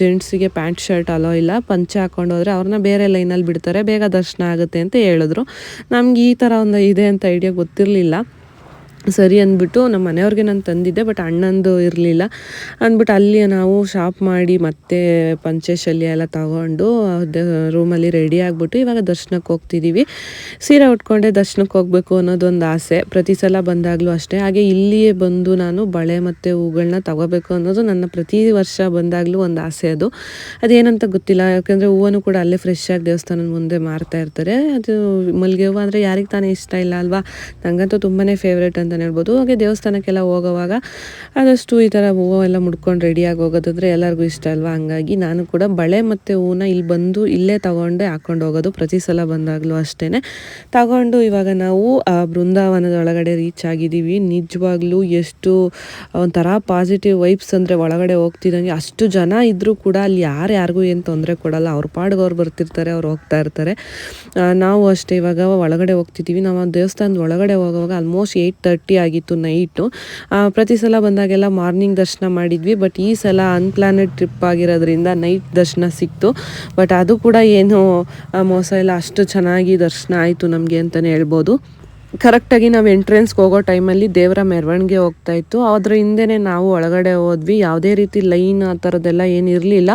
ಜೆಂಟ್ಸಿಗೆ ಪ್ಯಾಂಟ್ ಶರ್ಟ್ ಅಲೋ ಇಲ್ಲ. ಪಂಚೆ ಹಾಕೊಂಡು ಹೋದರೆ ಅವ್ರನ್ನ ಬೇರೆ ಲೈನಲ್ಲಿ ಬಿಡ್ತಾರೆ. ಬೇಗ ದರ್ಶನ ಆಗುತ್ತೆ ಅಂತ ಹೇಳಿದ್ರು. ನಮ್ಗೆ ಈ ಥರ ಒಂದು ಇದೆ ಅಂತ ಐಡಿಯಾ ಗೊತ್ತಿರಲಿಲ್ಲ. ಸರಿ ಅಂದ್ಬಿಟ್ಟು ನಮ್ಮ ಮನೆಯವ್ರಿಗೆ ನಾನು ತಂದಿದ್ದೆ ಬಟ್ ಅಣ್ಣಂದು ಇರಲಿಲ್ಲ. ಅಂದ್ಬಿಟ್ಟು ಅಲ್ಲಿ ನಾವು ಶಾಪ್ ಮಾಡಿ ಮತ್ತೆ ಪಂಚೆ ಶಲ್ಯ ಎಲ್ಲ ತಗೊಂಡು ರೂಮಲ್ಲಿ ರೆಡಿ ಆಗಿಬಿಟ್ಟು ಇವಾಗ ದರ್ಶನಕ್ಕೆ ಹೋಗ್ತಿದ್ದೀವಿ ಸೀರೆ ಉಟ್ಕೊಂಡೆ ದರ್ಶನಕ್ಕೆ ಹೋಗಬೇಕು ಅನ್ನೋದೊಂದು ಆಸೆ. ಪ್ರತಿ ಸಲ ಬಂದಾಗಲೂ ಅಷ್ಟೇ. ಹಾಗೆ ಇಲ್ಲಿಯೇ ಬಂದು ನಾನು ಬಳೆ ಮತ್ತು ಹೂಗಳನ್ನ ತಗೋಬೇಕು ಅನ್ನೋದು ನನ್ನ ಪ್ರತಿ ವರ್ಷ ಬಂದಾಗಲೂ ಒಂದು ಆಸೆ ಅದು. ಅದೇನಂತ ಗೊತ್ತಿಲ್ಲ. ಯಾಕೆಂದರೆ ಹೂವನ್ನು ಕೂಡ ಅಲ್ಲೇ ಫ್ರೆಶ್ ಆಗಿ ದೇವಸ್ಥಾನದ ಮುಂದೆ ಮಾರ್ತಾ ಇರ್ತಾರೆ. ಅದು ಮಲ್ಲಿಗೆ ಹೂವು ಅಂದರೆ ಯಾರಿಗೆ ತಾನೇ ಇಷ್ಟ ಇಲ್ಲ ಅಲ್ವಾ? ನನಗಂತೂ ತುಂಬಾ ಫೇವ್ರೇಟ್ ಅಂತಲೇ ಹೇಳ್ಬೋದು. ಹಾಗೆ ದೇವಸ್ಥಾನಕ್ಕೆಲ್ಲ ಹೋಗೋವಾಗ ಆದಷ್ಟು ಈ ಥರ ಹೂವೆಲ್ಲ ಮುಡ್ಕೊಂಡು ರೆಡಿಯಾಗಿ ಹೋಗೋದಂದ್ರೆ ಎಲ್ಲರಿಗೂ ಇಷ್ಟ ಅಲ್ವಾ? ಹಂಗಾಗಿ ನಾನು ಕೂಡ ಬಳೆ ಮತ್ತು ಹೂವನ್ನ ಇಲ್ಲಿ ಬಂದು ಇಲ್ಲೇ ತಗೊಂಡೆ ಹಾಕ್ಕೊಂಡು ಹೋಗೋದು. ಪ್ರತಿ ಸಲ ಬಂದಾಗಲೂ ಅಷ್ಟೇ ತಗೊಂಡು ಇವಾಗ ನಾವು, ಆ ಬೃಂದಾವನದ ಒಳಗಡೆ ರೀಚ್ ಆಗಿದ್ದೀವಿ. ನಿಜವಾಗ್ಲೂ ಎಷ್ಟು ಒಂಥರ ಪಾಸಿಟಿವ್ ವೈಬ್ಸ್ ಅಂದರೆ ಒಳಗಡೆ ಹೋಗ್ತಿದ್ದಂಗೆ ಅಷ್ಟು ಜನ ಇದ್ದರೂ ಕೂಡ ಅಲ್ಲಿ ಯಾರು ಯಾರಿಗೂ ಏನು ತೊಂದರೆ ಕೊಡಲ್ಲ. ಅವ್ರ ಪಾಡ್ಗೆ ಅವ್ರು ಬರ್ತಿರ್ತಾರೆ, ಅವ್ರು ಹೋಗ್ತಾ ಇರ್ತಾರೆ. ನಾವು ಅಷ್ಟೇ ಇವಾಗ ಒಳಗಡೆ ಹೋಗ್ತಿದ್ದೀವಿ. ನಾವು ದೇವಸ್ಥಾನದ ಒಳಗಡೆ ಹೋಗುವಾಗ ಆಲ್ಮೋಸ್ಟ್ ಏಯ್ಟ್ ತರ್ಟಿ ಆಗಿತ್ತು ನೈಟು. ಪ್ರತಿ ಸಲ ಬಂದಾಗೆಲ್ಲ ಮಾರ್ನಿಂಗ್ ದರ್ಶನ ಮಾಡಿದ್ವಿ, ಬಟ್ ಈ ಸಲ ಅನ್ಪ್ಲಾನೆಡ್ ಟ್ರಿಪ್ ಆಗಿರೋದ್ರಿಂದ ನೈಟ್ ದರ್ಶನ ಸಿಕ್ತು. ಬಟ್ ಅದು ಕೂಡ ಏನು ಮೋಸ ಇಲ್ಲ, ಅಷ್ಟು ಚೆನ್ನಾಗಿ ದರ್ಶನ ಆಯಿತು ನಮಗೆ ಅಂತಲೇ ಹೇಳ್ಬೋದು. ಕರೆಕ್ಟಾಗಿ ನಾವು ಎಂಟ್ರೆನ್ಸ್ಗೆ ಹೋಗೋ ಟೈಮಲ್ಲಿ ದೇವರ ಮೆರವಣಿಗೆ ಹೋಗ್ತಾ ಇತ್ತು. ಅದ್ರ ಹಿಂದೆನೇ ನಾವು ಒಳಗಡೆ ಹೋದ್ವಿ. ಯಾವುದೇ ರೀತಿ ಲೈನ್ ಆ ಥರದ್ದೆಲ್ಲ ಏನು ಇರಲಿಲ್ಲ.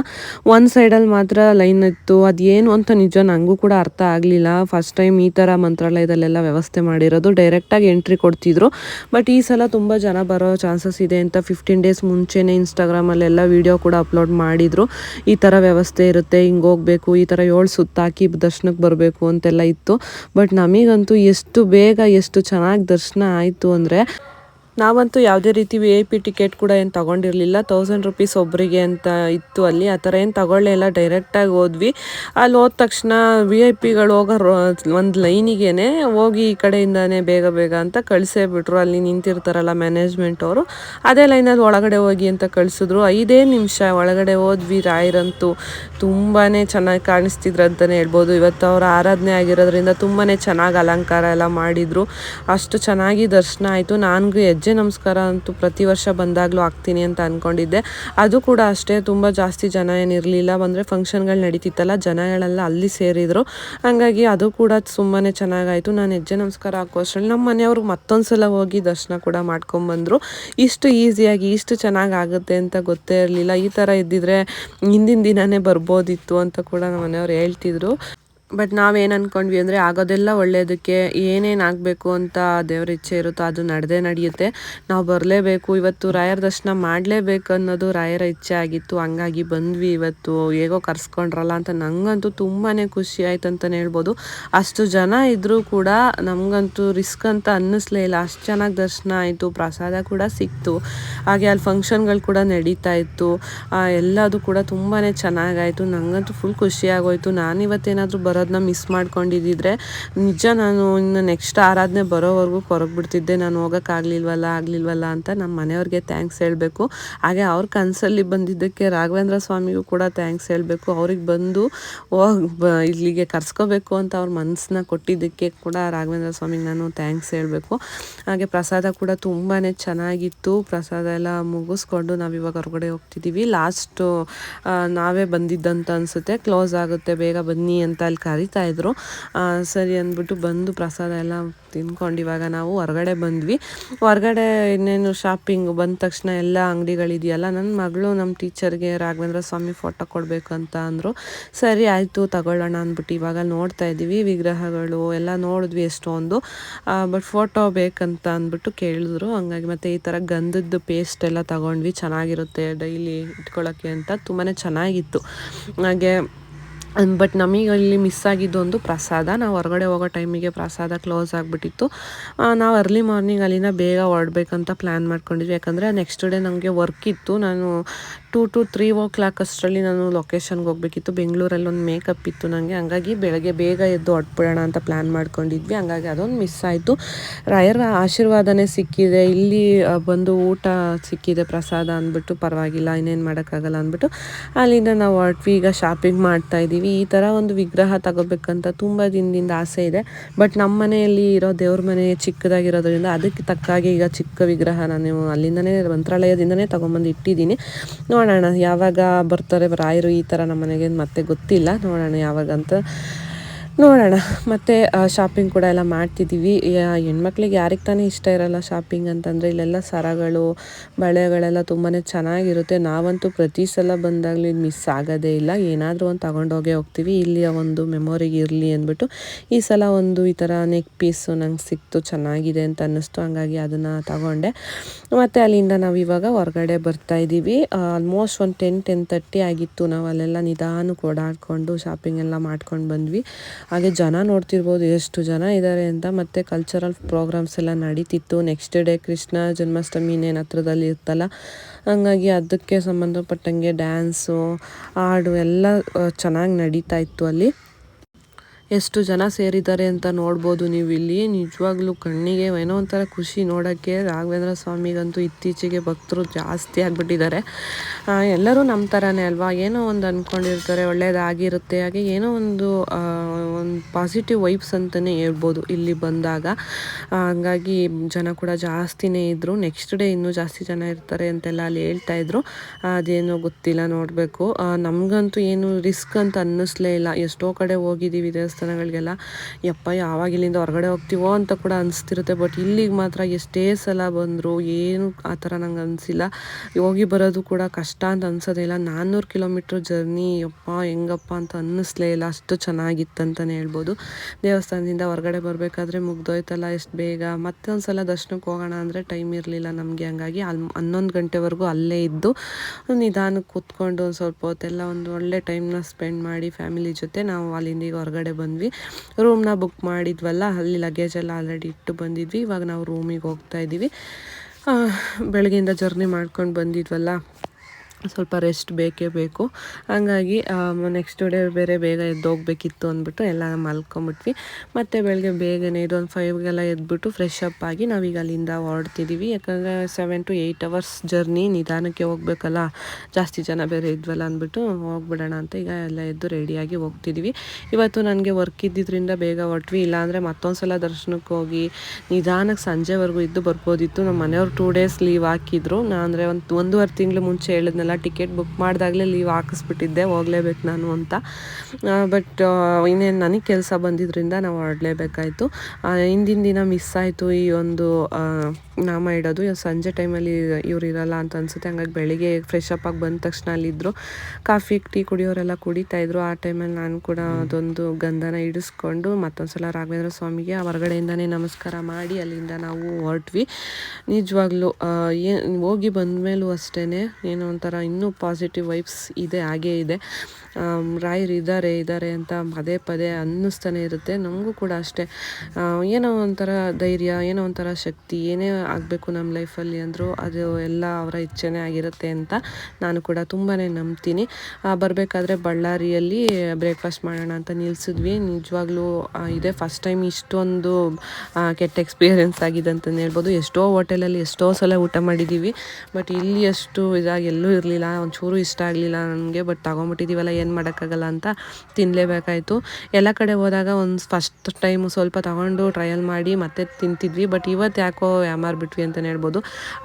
ಒಂದು ಸೈಡಲ್ಲಿ ಮಾತ್ರ ಲೈನ್ ಇತ್ತು. ಅದು ಏನು ಅಂತ ನಿಜ ನನಗೂ ಕೂಡ ಅರ್ಥ ಆಗಲಿಲ್ಲ. ಫಸ್ಟ್ ಟೈಮ್ ಈ ಥರ ಮಂತ್ರಾಲಯದಲ್ಲೆಲ್ಲ ವ್ಯವಸ್ಥೆ ಮಾಡಿರೋದು. ಡೈರೆಕ್ಟಾಗಿ ಎಂಟ್ರಿ ಕೊಡ್ತಿದ್ರು. ಬಟ್ ಈ ಸಲ ತುಂಬ ಜನ ಬರೋ ಚಾನ್ಸಸ್ ಇದೆ ಅಂತ ಫಿಫ್ಟೀನ್ ಡೇಸ್ ಮುಂಚೆನೇ ಇನ್ಸ್ಟಾಗ್ರಾಮಲ್ಲೆಲ್ಲ ವೀಡಿಯೋ ಕೂಡ ಅಪ್ಲೋಡ್ ಮಾಡಿದರು. ಈ ಥರ ವ್ಯವಸ್ಥೆ ಇರುತ್ತೆ. ಹಿಂಗೆ ಹೋಗಬೇಕು. ಈ ಥರ ಏಳು ಸುತ್ತಾಕಿ ದರ್ಶನಕ್ಕೆ ಬರಬೇಕು ಅಂತೆಲ್ಲ ಇತ್ತು. ಬಟ್ ನಮಗಂತೂ ಎಷ್ಟು ಬೇಗ ಎಷ್ಟು ಚೆನ್ನಾಗಿ ದರ್ಶನ ಆಯಿತು ಅಂದರೆ ನಾವಂತೂ ಯಾವುದೇ ರೀತಿ ವಿ ಐ ಪಿ ಟಿಕೆಟ್ ಕೂಡ ಏನು ತೊಗೊಂಡಿರಲಿಲ್ಲ. ತೌಸಂಡ್ ರುಪೀಸ್ ಒಬ್ಬರಿಗೆ ಅಂತ ಇತ್ತು ಅಲ್ಲಿ. ಆ ಥರ ಏನು ತಗೊಳ್ಳೇ ಇಲ್ಲ. ಡೈರೆಕ್ಟಾಗಿ ಹೋದ್ವಿ. ಅಲ್ಲಿ ಹೋದ ತಕ್ಷಣ ವಿ ಐ ಪಿಗಳು ಹೋಗೋ ಒಂದು ಲೈನಿಗೇನೆ ಹೋಗಿ ಈ ಕಡೆಯಿಂದನೇ ಬೇಗ ಬೇಗ ಅಂತ ಕಳಿಸೇ ಬಿಟ್ರು. ಅಲ್ಲಿ ನಿಂತಿರ್ತಾರಲ್ಲ ಮ್ಯಾನೇಜ್ಮೆಂಟ್ ಅವರು. ಅದೇ ಲೈನಲ್ಲಿ ಒಳಗಡೆ ಹೋಗಿ ಅಂತ ಕಳಿಸಿದ್ರು. ಐದೇ ನಿಮಿಷ ಒಳಗಡೆ ಹೋದ್ವಿ. ರಾಯರಂತೂ ತುಂಬಾ ಚೆನ್ನಾಗಿ ಕಾಣಿಸ್ತಿದ್ರು ಅಂತಲೇ ಹೇಳ್ಬೋದು. ಇವತ್ತು ಅವರ ಆರಾಧನೆ ಆಗಿರೋದ್ರಿಂದ ತುಂಬಾ ಚೆನ್ನಾಗಿ ಅಲಂಕಾರ ಎಲ್ಲ ಮಾಡಿದರು. ಅಷ್ಟು ಚೆನ್ನಾಗಿ ದರ್ಶನ ಆಯಿತು. ನನಗೂ ಹೆಜ್ಜೆ ನಮಸ್ಕಾರ ಅಂತೂ ಪ್ರತಿ ವರ್ಷ ಬಂದಾಗಲೂ ಆಗ್ತೀನಿ ಅಂತ ಅಂದ್ಕೊಂಡಿದ್ದೆ ಅದು ಕೂಡ ಅಷ್ಟೇ, ತುಂಬ ಜಾಸ್ತಿ ಜನ ಏನಿರಲಿಲ್ಲ ಅಂದರೆ ಫಂಕ್ಷನ್ಗಳು ನಡೀತಿತ್ತಲ್ಲ ಜನಗಳೆಲ್ಲ ಅಲ್ಲಿ ಸೇರಿದರು. ಹಾಗಾಗಿ ಅದು ಕೂಡ ತುಂಬಾ ಚೆನ್ನಾಗಾಯಿತು. ನಾನು ಹೆಜ್ಜೆ ನಮಸ್ಕಾರ ಹಾಕೋ ಅಷ್ಟರಲ್ಲಿ ನಮ್ಮ ಮನೆಯವರು ಮತ್ತೊಂದು ಸಲ ಹೋಗಿ ದರ್ಶನ ಕೂಡ ಮಾಡ್ಕೊಂಬಂದರು. ಇಷ್ಟು ಈಸಿಯಾಗಿ, ಇಷ್ಟು ಚೆನ್ನಾಗಿ ಆಗುತ್ತೆ ಅಂತ ಗೊತ್ತೇ ಇರಲಿಲ್ಲ. ಈ ಥರ ಇದ್ದಿದ್ರೆ ಹಿಂದಿನ ದಿನವೇ ಬರ್ಬೋದಿತ್ತು ಅಂತ ಕೂಡ ನಮ್ಮ ಮನೆಯವರು ಹೇಳ್ತಿದ್ರು. ಬಟ್ ನಾವೇನು ಅಂದ್ಕೊಂಡ್ವಿ ಅಂದರೆ ಆಗೋದೆಲ್ಲ ಒಳ್ಳೆಯದಕ್ಕೆ ಏನೇನು ಆಗಬೇಕು ಅಂತ ದೇವ್ರ ಇಚ್ಛೆ ಇರುತ್ತೋ ಅದು ನಡೆದೇ ನಡೆಯುತ್ತೆ. ನಾವು ಬರಲೇಬೇಕು, ಇವತ್ತು ರಾಯರ ದರ್ಶನ ಮಾಡಲೇಬೇಕು ಅನ್ನೋದು ರಾಯರ ಇಚ್ಛೆ ಆಗಿತ್ತು. ಹಂಗಾಗಿ ಬಂದ್ವಿ ಇವತ್ತು. ಹೇಗೋ ಕರ್ಸ್ಕೊಂಡ್ರಲ್ಲ ಅಂತ ನನಗಂತೂ ತುಂಬಾ ಖುಷಿ ಆಯ್ತು ಅಂತಲೇ ಹೇಳ್ಬೋದು. ಅಷ್ಟು ಜನ ಇದ್ದರೂ ಕೂಡ ನಮಗಂತೂ ರಿಸ್ಕ್ ಅಂತ ಅನ್ನಿಸ್ಲೇ ಇಲ್ಲ. ಅಷ್ಟು ಚೆನ್ನಾಗಿ ದರ್ಶನ ಆಯಿತು, ಪ್ರಸಾದ ಕೂಡ ಸಿಕ್ತು. ಹಾಗೆ ಅಲ್ಲಿ ಫಂಕ್ಷನ್ಗಳು ಕೂಡ ನಡೀತಾ ಇತ್ತು. ಎಲ್ಲದು ಕೂಡ ತುಂಬಾ ಚೆನ್ನಾಗಾಯಿತು ನನಗಂತೂ ಫುಲ್ ಖುಷಿಯಾಗೋಯಿತು ನಾನಿವತ್ತೇನಾದರೂ ನಾನು ಬರೋದನ್ನ ಮಿಸ್ ಮಾಡ್ಕೊಂಡಿದ್ದಿದ್ರೆ, ನಿಜ ನಾನು ಇನ್ನು ನೆಕ್ಸ್ಟ್ ಆರಾಧನೆ ಬರೋವರೆಗೂ ಕೊರಗೆ ಬಿಡ್ತಿದ್ದೆ ನಾನು ಹೋಗೋಕ್ಕಾಗಲಿಲ್ವಲ್ಲ, ಆಗಲಿಲ್ವಲ್ಲ ಅಂತ ನಮ್ಮ ಮನೆಯವ್ರಿಗೆ ಥ್ಯಾಂಕ್ಸ್ ಹೇಳಬೇಕು. ಹಾಗೆ ಅವ್ರ ಕನಸಲ್ಲಿ ಬಂದಿದ್ದಕ್ಕೆ ರಾಘವೇಂದ್ರ ಸ್ವಾಮಿಗೂ ಕೂಡ ಥ್ಯಾಂಕ್ಸ್ ಹೇಳಬೇಕು. ಅವ್ರಿಗೆ ಬಂದು ಇಲ್ಲಿಗೆ ಕರ್ಸ್ಕೋಬೇಕು ಅಂತ ಅವ್ರ ಮನಸ್ಸನ್ನ ಕೊಟ್ಟಿದ್ದಕ್ಕೆ ಕೂಡ ರಾಘವೇಂದ್ರ ಸ್ವಾಮಿಗೆ ನಾನು ಥ್ಯಾಂಕ್ಸ್ ಹೇಳಬೇಕು. ಹಾಗೆ ಪ್ರಸಾದ ಕೂಡ ತುಂಬಾ ಚೆನ್ನಾಗಿತ್ತು. ಪ್ರಸಾದ ಎಲ್ಲ ಮುಗಿಸ್ಕೊಂಡು ನಾವು ಇವಾಗ ಹೊರಗಡೆ ಹೋಗ್ತಿದ್ದೀವಿ ಲಾಸ್ಟು ನಾವೇ ಬಂದಿದ್ದಂತ ಅನಿಸುತ್ತೆ. ಕ್ಲೋಸ್ ಆಗುತ್ತೆ. ಬೇಗ ಬನ್ನಿ ಅಂತ ಅಲ್ಲಿ ಕರಿತಾ ಇದ್ರು. ಸರಿ ಅಂದ್ಬಿಟ್ಟು ಬಂದು ಪ್ರಸಾದ ಎಲ್ಲ ತಿನ್ಕೊಂಡು ಇವಾಗ ನಾವು ಹೊರಗಡೆ ಬಂದ್ವಿ. ಹೊರಗಡೆ ಇನ್ನೇನು ಶಾಪಿಂಗ್ ಬಂದ ತಕ್ಷಣ ಎಲ್ಲ ಅಂಗಡಿಗಳಿದೆಯಲ್ಲ ನನ್ನ ಮಗಳು ನಮ್ಮ ಟೀಚರ್ಗೆ ರಾಘವೇಂದ್ರ ಸ್ವಾಮಿ ಫೋಟೋ ಕೊಡಬೇಕು ಅಂತ ಅಂದರು. ಸರಿ ಆಯಿತು, ತಗೊಳ್ಳೋಣ ಅಂದ್ಬಿಟ್ಟು ಇವಾಗ ನೋಡ್ತಾ ಇದ್ದೀವಿ, ವಿಗ್ರಹಗಳು ಎಲ್ಲ ನೋಡಿದ್ವಿ ಎಷ್ಟೊಂದು. ಬಟ್ ಫೋಟೋ ಬೇಕಂತ ಅಂದ್ಬಿಟ್ಟು ಕೇಳಿದ್ರು. ಹಂಗಾಗಿ ಮತ್ತು ಈ ಥರ ಗಂಧದ್ದು ಪೇಸ್ಟ್ ಎಲ್ಲ ತಗೊಂಡ್ವಿ. ಚೆನ್ನಾಗಿರುತ್ತೆ ಡೈಲಿ ಇಟ್ಕೊಳ್ಳೋಕ್ಕೆ ಅಂತ. ತುಂಬಾ ಚೆನ್ನಾಗಿತ್ತು. ಹಾಗೆ ಬಟ್ ನಮಗೆ ಅಲ್ಲಿ ಮಿಸ್ ಆಗಿದ್ದು ಒಂದು ಪ್ರಸಾದ. ನಾವು ಹೊರಗಡೆ ಹೋಗೋ ಟೈಮಿಗೆ ಪ್ರಸಾದ ಕ್ಲೋಸ್ ಆಗಿಬಿಟ್ಟಿತ್ತು. ನಾವು ಅರ್ಲಿ ಮಾರ್ನಿಂಗ್ ಅಲ್ಲಿನ ಬೇಗ ಹೊರಡ್ಬೇಕಂತ ಪ್ಲ್ಯಾನ್ ಮಾಡ್ಕೊಂಡಿದ್ವಿ. ಯಾಕಂದರೆ ನೆಕ್ಸ್ಟ್ ಡೇ ನನಗೆ ವರ್ಕ್ ಇತ್ತು. ನಾನು two to three o'clock ಅಷ್ಟರಲ್ಲಿ ನಾನು ಲೊಕೇಶನ್ಗೆ ಹೋಗಬೇಕಿತ್ತು. ಬೆಂಗಳೂರಲ್ಲಿ ಒಂದು ಮೇಕಪ್ ಇತ್ತು ನನಗೆ ಹಂಗಾಗಿ ಬೆಳಗ್ಗೆ ಬೇಗ ಎದ್ದು ಹೊಡ್ಬಿಡೋಣ ಅಂತ ಪ್ಲ್ಯಾನ್ ಮಾಡ್ಕೊಂಡಿದ್ವಿ. ಹಂಗಾಗಿ ಅದೊಂದು ಮಿಸ್ ಆಯಿತು. ರಾಯರ ಆಶೀರ್ವಾದನೇ ಸಿಕ್ಕಿದೆ. ಇಲ್ಲಿ ಬಂದು ಊಟ ಸಿಕ್ಕಿದೆ ಪ್ರಸಾದ ಅಂದ್ಬಿಟ್ಟು. ಪರವಾಗಿಲ್ಲ, ಇನ್ನೇನು ಮಾಡೋಕ್ಕಾಗಲ್ಲ ಅಂದ್ಬಿಟ್ಟು ಅಲ್ಲಿಂದ ನಾವು ಹೊರಟ್ವಿ. ಈಗ ಶಾಪಿಂಗ್ ಮಾಡ್ತಾ ಇದ್ದೀವಿ ಈ ಥರ ಒಂದು ವಿಗ್ರಹ ತಗೋಬೇಕಂತ ತುಂಬ ದಿನದಿಂದ ಆಸೆ ಇದೆ. ಬಟ್ ನಮ್ಮ ಮನೆಯಲ್ಲಿ ಇರೋ ದೇವ್ರ ಮನೆ ಚಿಕ್ಕದಾಗಿರೋದ್ರಿಂದ ಅದಕ್ಕೆ ತಕ್ಕ ಹಾಗೆ ಈಗ ಚಿಕ್ಕ ವಿಗ್ರಹ ನಾನು ಅಲ್ಲಿಂದನೇ ಮಂತ್ರಾಲಯದಿಂದನೇ ತೊಗೊಂಬಂದು ಇಟ್ಟಿದ್ದೀನಿ. ನೋಡೋಣ ಯಾವಾಗ ಬರ್ತಾರೆ ರಾಯರು ಈ ಥರ ನಮ್ಮ ಮನೆಗೆ ಮತ್ತೆ ಗೊತ್ತಿಲ್ಲ. ನೋಡೋಣ ಯಾವಾಗ ಅಂತ ನೋಡೋಣ. ಮತ್ತು ಶಾಪಿಂಗ್ ಕೂಡ ಎಲ್ಲ ಮಾಡ್ತಿದ್ದೀವಿ. ಹೆಣ್ಮಕ್ಳಿಗೆ ಯಾರಿಗೆ ತಾನೇ ಇಷ್ಟ ಇರಲ್ಲ ಶಾಪಿಂಗ್ ಅಂತಂದರೆ, ಇಲ್ಲೆಲ್ಲ ಸರಗಳು, ಬಳೆಗಳೆಲ್ಲ ತುಂಬಾ ಚೆನ್ನಾಗಿರುತ್ತೆ. ನಾವಂತೂ ಪ್ರತಿ ಸಲ ಬಂದಾಗಲಿ ಮಿಸ್ ಆಗೋದೇ ಇಲ್ಲ. ಏನಾದರೂ ಒಂದು ತೊಗೊಂಡೋಗೇ ಹೋಗ್ತೀವಿ. ಇಲ್ಲಿಯ ಒಂದು ಮೆಮೊರಿಗೆ ಇರಲಿ ಅಂದ್ಬಿಟ್ಟು, ಈ ಸಲ ಒಂದು ಈ ಥರ ನೆಕ್ ಪೀಸು ನಂಗೆ ಸಿಕ್ತು, ಚೆನ್ನಾಗಿದೆ ಅಂತ ಅನ್ನಿಸ್ತು. ಹಂಗಾಗಿ ಅದನ್ನು ತಗೊಂಡೆ. ಮತ್ತು ಅಲ್ಲಿಂದ ನಾವು ಇವಾಗ ಹೊರಗಡೆ ಬರ್ತಾ ಇದ್ದೀವಿ. ಆಲ್ಮೋಸ್ಟ್ ಒಂದು ಟೆನ್ ಟೆನ್ ತರ್ಟಿ ಆಗಿತ್ತು. ನಾವು ಅಲ್ಲೆಲ್ಲ ನಿಧಾನಕ್ಕೆ ಓಡಾಡಿಕೊಂಡು ಶಾಪಿಂಗ್ ಎಲ್ಲ ಮಾಡ್ಕೊಂಡು ಬಂದ್ವಿ. ಹಾಗೆ ಜನ ನೋಡ್ತಿರ್ಬೋದು ಎಷ್ಟು ಜನ ಇದ್ದಾರೆ ಅಂತ. ಮತ್ತು ಕಲ್ಚರಲ್ ಪ್ರೋಗ್ರಾಮ್ಸ್ ಎಲ್ಲ ನಡೀತಿತ್ತು. ನೆಕ್ಸ್ಟ್ ಡೇ ಕೃಷ್ಣ ಜನ್ಮಾಷ್ಟಮಿ ಇನ್ನೇನು ಹತ್ರದಲ್ಲಿ ಇರ್ತಲ್ಲ ಹಂಗಾಗಿ ಅದಕ್ಕೆ ಸಂಬಂಧಪಟ್ಟಂಗೆ ಡ್ಯಾನ್ಸು ಹಾಡು ಎಲ್ಲ ಚೆನ್ನಾಗಿ ನಡೀತಾ ಇತ್ತು ಅಲ್ಲಿ. ಎಷ್ಟು ಜನ ಸೇರಿದ್ದಾರೆ ಅಂತ ನೋಡ್ಬೋದು ನೀವು ಇಲ್ಲಿ. ನಿಜವಾಗ್ಲೂ ಕಣ್ಣಿಗೆ ಏನೋ ಒಂಥರ ಖುಷಿ ನೋಡೋಕ್ಕೆ ರಾಘವೇಂದ್ರ ಸ್ವಾಮಿಗಂತೂ ಇತ್ತೀಚೆಗೆ ಭಕ್ತರು ಜಾಸ್ತಿ ಆಗಿಬಿಟ್ಟಿದ್ದಾರೆ. ಎಲ್ಲರೂ ನಮ್ಮ ಥರನೇ ಅಲ್ವಾ? ಏನೋ ಒಂದು ಅಂದ್ಕೊಂಡಿರ್ತಾರೆ ಒಳ್ಳೆಯದಾಗಿರುತ್ತೆ ಹಾಗೆ ಏನೋ ಒಂದು ಒಂದು ಪಾಸಿಟಿವ್ ವೈಬ್ಸ್ ಅಂತಲೇ ಹೇಳ್ಬೋದು ಇಲ್ಲಿ ಬಂದಾಗ. ಹಂಗಾಗಿ ಜನ ಕೂಡ ಜಾಸ್ತಿನೇ ಇದ್ದರು ನೆಕ್ಸ್ಟ್ ಡೇ ಇನ್ನೂ ಜಾಸ್ತಿ ಜನ ಇರ್ತಾರೆ ಅಂತೆಲ್ಲ ಅಲ್ಲಿ ಹೇಳ್ತಾ ಇದ್ರು. ಅದೇನೋ ಗೊತ್ತಿಲ್ಲ, ನೋಡಬೇಕು. ನಮಗಂತೂ ಏನು ರಿಸ್ಕ್ ಅಂತ ಅನ್ನಿಸ್ಲೇ ಇಲ್ಲ. ಎಷ್ಟೋ ಕಡೆ ಹೋಗಿದ್ದೀವಿ ದೇವಸ್ಥಾನಗಳಿಗೆಲ್ಲ, ಯಪ್ಪ, ಯಾವಾಗ ಇಲ್ಲಿಂದ ಹೊರಗಡೆ ಹೋಗ್ತೀವೋ ಅಂತ ಕೂಡ ಅನಿಸ್ತಿರುತ್ತೆ. ಬಟ್ ಇಲ್ಲಿಗೆ ಮಾತ್ರ ಎಷ್ಟೇ ಸಲ ಬಂದರು ಏನು ಆ ಥರ ನಂಗೆ ಅನಿಸಿಲ್ಲ. ಹೋಗಿ ಬರೋದು ಕೂಡ ಕಷ್ಟ ಅಂತ ಅನ್ಸೋದೇ ಇಲ್ಲ. ನಾನ್ನೂರು ಕಿಲೋಮೀಟ್ರ್ ಜರ್ನಿ, ಯಪ್ಪ, ಹೆಂಗಪ್ಪ ಅಂತ ಅನ್ನಿಸ್ಲೇ ಇಲ್ಲ. ಅಷ್ಟು ಚೆನ್ನಾಗಿತ್ತು ಅಂತಲೇ ಹೇಳ್ಬೋದು. ದೇವಸ್ಥಾನದಿಂದ ಹೊರಗಡೆ ಬರಬೇಕಾದ್ರೆ ಮುಗ್ದೋಯ್ತಲ್ಲ ಎಷ್ಟು ಬೇಗ. ಮತ್ತೊಂದು ಸಲ ದರ್ಶನಕ್ಕೆ ಹೋಗೋಣ ಅಂದರೆ ಟೈಮ್ ಇರಲಿಲ್ಲ ನಮಗೆ. ಹಂಗಾಗಿ ಅಲ್ಲಿ ಹನ್ನೊಂದು ಗಂಟೆವರೆಗೂ ಅಲ್ಲೇ ಇದ್ದು, ನಿಧಾನಕ್ಕೆ ಕೂತ್ಕೊಂಡು ಸ್ವಲ್ಪ ಹೊತ್ತೆಲ್ಲ ಒಂದು ಒಳ್ಳೆ ಟೈಮ್ನ ಸ್ಪೆಂಡ್ ಮಾಡಿ ಫ್ಯಾಮಿಲಿ ಜೊತೆ ನಾವು ಅಲ್ಲಿಂದ ಈಗ ಹೊರಗಡೆ ಬಂದ್ವಿ. ರೂಮ್ನ ಬುಕ್ ಮಾಡಿದ್ವಲ್ಲ, ಅಲ್ಲಿ ಲಗೇಜ್ ಎಲ್ಲ ಆಲ್ರೆಡಿ ಇಟ್ಟು ಬಂದಿದ್ವಿ. ಇವಾಗ ನಾವು ರೂಮಿಗೆ ಹೋಗ್ತಾ ಇದ್ದೀವಿ. ಬೆಳಗ್ಗೆಯಿಂದ ಜರ್ನಿ ಮಾಡ್ಕೊಂಡು ಬಂದಿದ್ವಲ್ಲ. ಸ್ವಲ್ಪ ರೆಸ್ಟ್ ಬೇಕೇ ಬೇಕು. ಹಾಗಾಗಿ ನೆಕ್ಸ್ಟ್ ಡೇ ಬೇರೆ ಬೇಗ ಎದ್ದು ಹೋಗ್ಬೇಕಿತ್ತು ಅಂದ್ಬಿಟ್ಟು ಎಲ್ಲ ಮಲ್ಕೊಂಬಿಟ್ವಿ. ಮತ್ತು ಬೆಳಗ್ಗೆ ಬೇಗನೆ ಇದೊಂದು ಫೈವ್ಗೆಲ್ಲ ಎದ್ಬಿಟ್ಟು ಫ್ರೆಶ್ ಅಪ್ ಆಗಿ ನಾವೀಗ ಅಲ್ಲಿಂದ ಹೊರಡ್ತಿದ್ದೀವಿ ಯಾಕಂದರೆ seven to eight hours journey ನಿಧಾನಕ್ಕೆ ಹೋಗ್ಬೇಕಲ್ಲ. ಜಾಸ್ತಿ ಜನ ಬೇರೆ ಇದ್ವಲ್ಲ ಅಂದ್ಬಿಟ್ಟು ಹೋಗ್ಬಿಡೋಣ ಅಂತ ಈಗ ಎಲ್ಲ ಎದ್ದು ರೆಡಿಯಾಗಿ ಹೋಗ್ತಿದ್ದೀವಿ ಇವತ್ತು ನನಗೆ ವರ್ಕ್ ಇದ್ದಿದ್ದರಿಂದ ಬೇಗ ಹೊರಟ್ವಿ. ಇಲ್ಲಾಂದರೆ ಮತ್ತೊಂದು ಸಲ ದರ್ಶನಕ್ಕೆ ಹೋಗಿ ನಿಧಾನಕ್ಕೆ ಸಂಜೆವರೆಗೂ ಇದ್ದು ಬರ್ಬೋದಿತ್ತು. ನಮ್ಮ ಮನೆಯವ್ರು ಟೂ ಡೇಸ್ ಲೀವ್ ಹಾಕಿದ್ರು. ನಾ ಅಂದರೆ ಒಂದು, ಒಂದೂವರೆ ತಿಂಗಳು ಮುಂಚೆ ಹೇಳಿದ್ನಲ್ಲ ಟಿಕೆಟ್ ಬುಕ್ ಮಾಡಿದಾಗಲೇ ಲೀವ್ ಹಾಕಿಸ್ಬಿಟ್ಟಿದ್ದೆ ಹೋಗಲೇಬೇಕು ನಾನು ಅಂತ. ಬಟ್ ಇನ್ನೇನು ನನಗೆ ಕೆಲಸ ಬಂದಿದ್ದರಿಂದ ನಾವು ಹೊರಡಲೇಬೇಕಾಯಿತು ಹಿಂದಿನ ದಿನ ಮಿಸ್ ಆಯಿತು ಈ ಒಂದು ನಾಮ ಇಡೋದು. ಸಂಜೆ ಟೈಮಲ್ಲಿ ಇವ್ರು ಇರಲ್ಲ ಅಂತ ಅನಿಸುತ್ತೆ. ಹಂಗಾಗಿ ಬೆಳಿಗ್ಗೆ ಫ್ರೆಶ್ ಅಪ್ ಆಗಿ ಬಂದ ತಕ್ಷಣ ಅಲ್ಲಿದ್ದರು ಕಾಫಿ ಟೀ ಕುಡಿಯೋರೆಲ್ಲ ಕುಡಿತಾ ಇದ್ರು. ಆ ಟೈಮಲ್ಲಿ ನಾನು ಕೂಡ ಅದೊಂದು ಗಂಧನ ಇಡಿಸ್ಕೊಂಡು ಮತ್ತೊಂದು ಸಲ ರಾಘವೇಂದ್ರ ಸ್ವಾಮಿಗೆ ಆ ಹೊರಗಡೆಯಿಂದನೇ ನಮಸ್ಕಾರ ಮಾಡಿ ಅಲ್ಲಿಂದ ನಾವು ಹೊರಟ್ವಿ. ನಿಜವಾಗ್ಲೂ ಏನು ಹೋಗಿ ಬಂದಮೇಲೂ ಅಷ್ಟೇ ಏನೋ ಒಂಥರ ಇನ್ನೂ ಪಾಸಿಟಿವ್ ವೈಬ್ಸ್ ಇದೆ, ಹಾಗೇ ಇದೆ. ರಾಯರ್ ಇದ್ದಾರೆ ಇದ್ದಾರೆ ಅಂತ ಪದೇ ಪದೇ ಅನ್ನಿಸ್ತಾನೆ ಇರುತ್ತೆ. ನಮಗೂ ಕೂಡ ಅಷ್ಟೇ. ಏನೋ ಒಂಥರ ಧೈರ್ಯ, ಏನೋ ಒಂಥರ ಶಕ್ತಿ, ಏನೇ ಆಗಬೇಕು ನಮ್ಮ ಲೈಫಲ್ಲಿ ಅಂದರೂ ಅದು ಎಲ್ಲ ಅವರ ಇಚ್ಛೆನೇ ಆಗಿರುತ್ತೆ ಅಂತ ನಾನು ಕೂಡ ತುಂಬಾ ನಂಬ್ತೀನಿ. ಬರಬೇಕಾದ್ರೆ ಬಳ್ಳಾರಿಯಲ್ಲಿ ಬ್ರೇಕ್ಫಾಸ್ಟ್ ಮಾಡೋಣ ಅಂತ ನಿಲ್ಲಿಸಿದ್ವಿ ನಿಜವಾಗ್ಲೂ ಇದೆ. ಫಸ್ಟ್ ಟೈಮ್ ಇಷ್ಟೊಂದು ಕೆಟ್ಟ ಎಕ್ಸ್ಪೀರಿಯೆನ್ಸ್ ಆಗಿದೆ ಅಂತಲೇ ಹೇಳ್ಬೋದು. ಎಷ್ಟೋ ಹೋಟೆಲಲ್ಲಿ ಎಷ್ಟೋ ಸಲ ಊಟ ಮಾಡಿದ್ದೀವಿ. ಬಟ್ ಇಲ್ಲಿ ಅಷ್ಟು ಇದಾಗಿ ಎಲ್ಲೂ ಇರಲಿಲ್ಲ. ಒಂಚೂರು ಇಷ್ಟ ಆಗಲಿಲ್ಲ ನನಗೆ ಬಟ್ ತಗೊಂಬಿಟ್ಟಿದ್ದೀವಲ್ಲ ಏನು ಮಾಡೋಕ್ಕಾಗಲ್ಲ ಅಂತ ತಿನ್ನಲೇಬೇಕಾಯ್ತು ಎಲ್ಲ ಕಡೆ ಹೋದಾಗ ಒಂದು ಫಸ್ಟ್ ಟೈಮು ಸ್ವಲ್ಪ ತೊಗೊಂಡು ಟ್ರಯಲ್ ಮಾಡಿ ಮತ್ತೆ ತಿಂತಿದ್ವಿ ಬಟ್ ಇವತ್ತು ಯಾಕೋ ಯಾಮಾರ್ಬಿಟ್ವಿ ಅಂತಲೇ ಹೇಳ್ಬೋದು.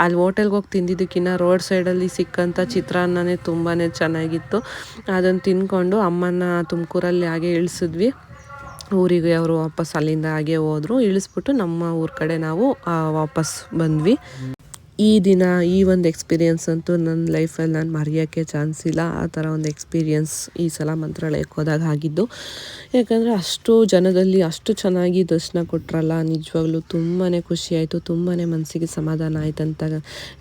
ಅಲ್ಲಿ ಹೋಟೆಲ್ಗೆ ಹೋಗಿ ತಿಂದಿದ್ದಕ್ಕಿಂತ ರೋಡ್ ಸೈಡಲ್ಲಿ ಸಿಕ್ಕಂಥ ಚಿತ್ರಾನ್ನನೇ ತುಂಬಾ ಚೆನ್ನಾಗಿತ್ತು. ಅದನ್ನು ತಿಂದ್ಕೊಂಡು ಅಮ್ಮನ ತುಮಕೂರಲ್ಲಿ ಹಾಗೆ ಇಳಿಸಿದ್ವಿ. ಊರಿಗೆ ಅವರು ವಾಪಸ್ ಅಲ್ಲಿಂದ ಹಾಗೆ ಹೋದರು. ಇಳಿಸ್ಬಿಟ್ಟು ನಮ್ಮ ಊರ ಕಡೆ ನಾವು ವಾಪಸ್ ಬಂದ್ವಿ. ಈ ದಿನ, ಈ ಒಂದು ಎಕ್ಸ್ಪೀರಿಯನ್ಸ್ ಅಂತೂ ನನ್ನ ಲೈಫಲ್ಲಿ ನಾನು ಮರೆಯೋಕ್ಕೆ ಚಾನ್ಸ್ ಇಲ್ಲ. ಆ ಥರ ಒಂದು ಎಕ್ಸ್ಪೀರಿಯನ್ಸ್ ಈ ಸಲ ಮಂತ್ರಾಲಯಕ್ಕೆ ಹೋದಾಗ ಆಗಿದ್ದು. ಯಾಕಂದರೆ ಅಷ್ಟು ಜನದಲ್ಲಿ ಅಷ್ಟು ಚೆನ್ನಾಗಿ ದರ್ಶನ ಕೊಟ್ರಲ್ಲ, ನಿಜವಾಗ್ಲೂ ತುಂಬಾ ಖುಷಿ ಆಯಿತು ತುಂಬಾ ಮನಸ್ಸಿಗೆ ಸಮಾಧಾನ ಆಯ್ತು ಅಂತ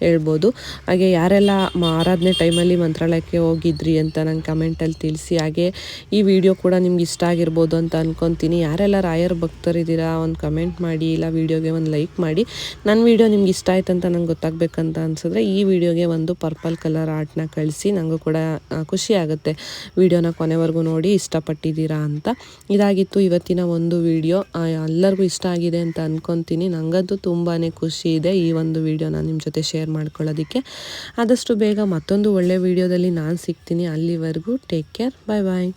ಹೇಳ್ಬೋದು. ಹಾಗೆ ಯಾರೆಲ್ಲ ಆರಾಧನೆ ಟೈಮಲ್ಲಿ ಮಂತ್ರಾಲಯಕ್ಕೆ ಹೋಗಿದ್ರಿ ಅಂತ ನಂಗೆ ಕಮೆಂಟಲ್ಲಿ ತಿಳಿಸಿ. ಹಾಗೆ ಈ ವಿಡಿಯೋ ಕೂಡ ನಿಮ್ಗೆ ಇಷ್ಟ ಆಗಿರ್ಬೋದು ಅಂತ ಅನ್ಕೊತೀನಿ. ಯಾರೆಲ್ಲ ರಾಯರ್ ಭಕ್ತರಿದ್ದೀರಾ, ಒಂದು ಕಮೆಂಟ್ ಮಾಡಿ, ಇಲ್ಲ ವಿಡಿಯೋಗೆ ಒಂದು ಲೈಕ್ ಮಾಡಿ. ನನ್ನ ವಿಡಿಯೋ ನಿಮ್ಗೆ ಇಷ್ಟ ಆಯ್ತು ಅಂತ ನಂಗೆ ಗೊತ್ತಾಗಬೇಕಂತ ಅನ್ಸಿದ್ರೆ ಈ ವಿಡಿಯೋಗೆ ಒಂದು ಪರ್ಪಲ್ ಕಲರ್ ಆರ್ಟ್ನ ಕಳಿಸಿ ನನಗೂ ಕೂಡ ಖುಷಿ ಆಗುತ್ತೆ. ವಿಡಿಯೋನ ಕೊನೆವರೆಗೂ ನೋಡಿ ಇಷ್ಟಪಟ್ಟಿದ್ದೀರಾ ಅಂತ. ಇದಾಗಿತ್ತು ಇವತ್ತಿನ ಒಂದು ವಿಡಿಯೋ. ಎಲ್ಲರಿಗೂ ಇಷ್ಟ ಆಗಿದೆ ಅಂತ ಅಂದ್ಕೊತೀನಿ ನನಗಂತೂ ತುಂಬಾ ಖುಷಿ ಇದೆ ಈ ಒಂದು ವಿಡಿಯೋನ ನಿಮ್ಮ ಜೊತೆ ಶೇರ್ ಮಾಡ್ಕೊಳ್ಳೋದಕ್ಕೆ. ಆದಷ್ಟು ಬೇಗ ಮತ್ತೊಂದು ಒಳ್ಳೆ ವಿಡಿಯೋದಲ್ಲಿ ನಾನು ಸಿಗ್ತೀನಿ. ಅಲ್ಲಿವರೆಗೂ ಟೇಕ್ ಕೇರ್. ಬಾಯ್ ಬಾಯ್.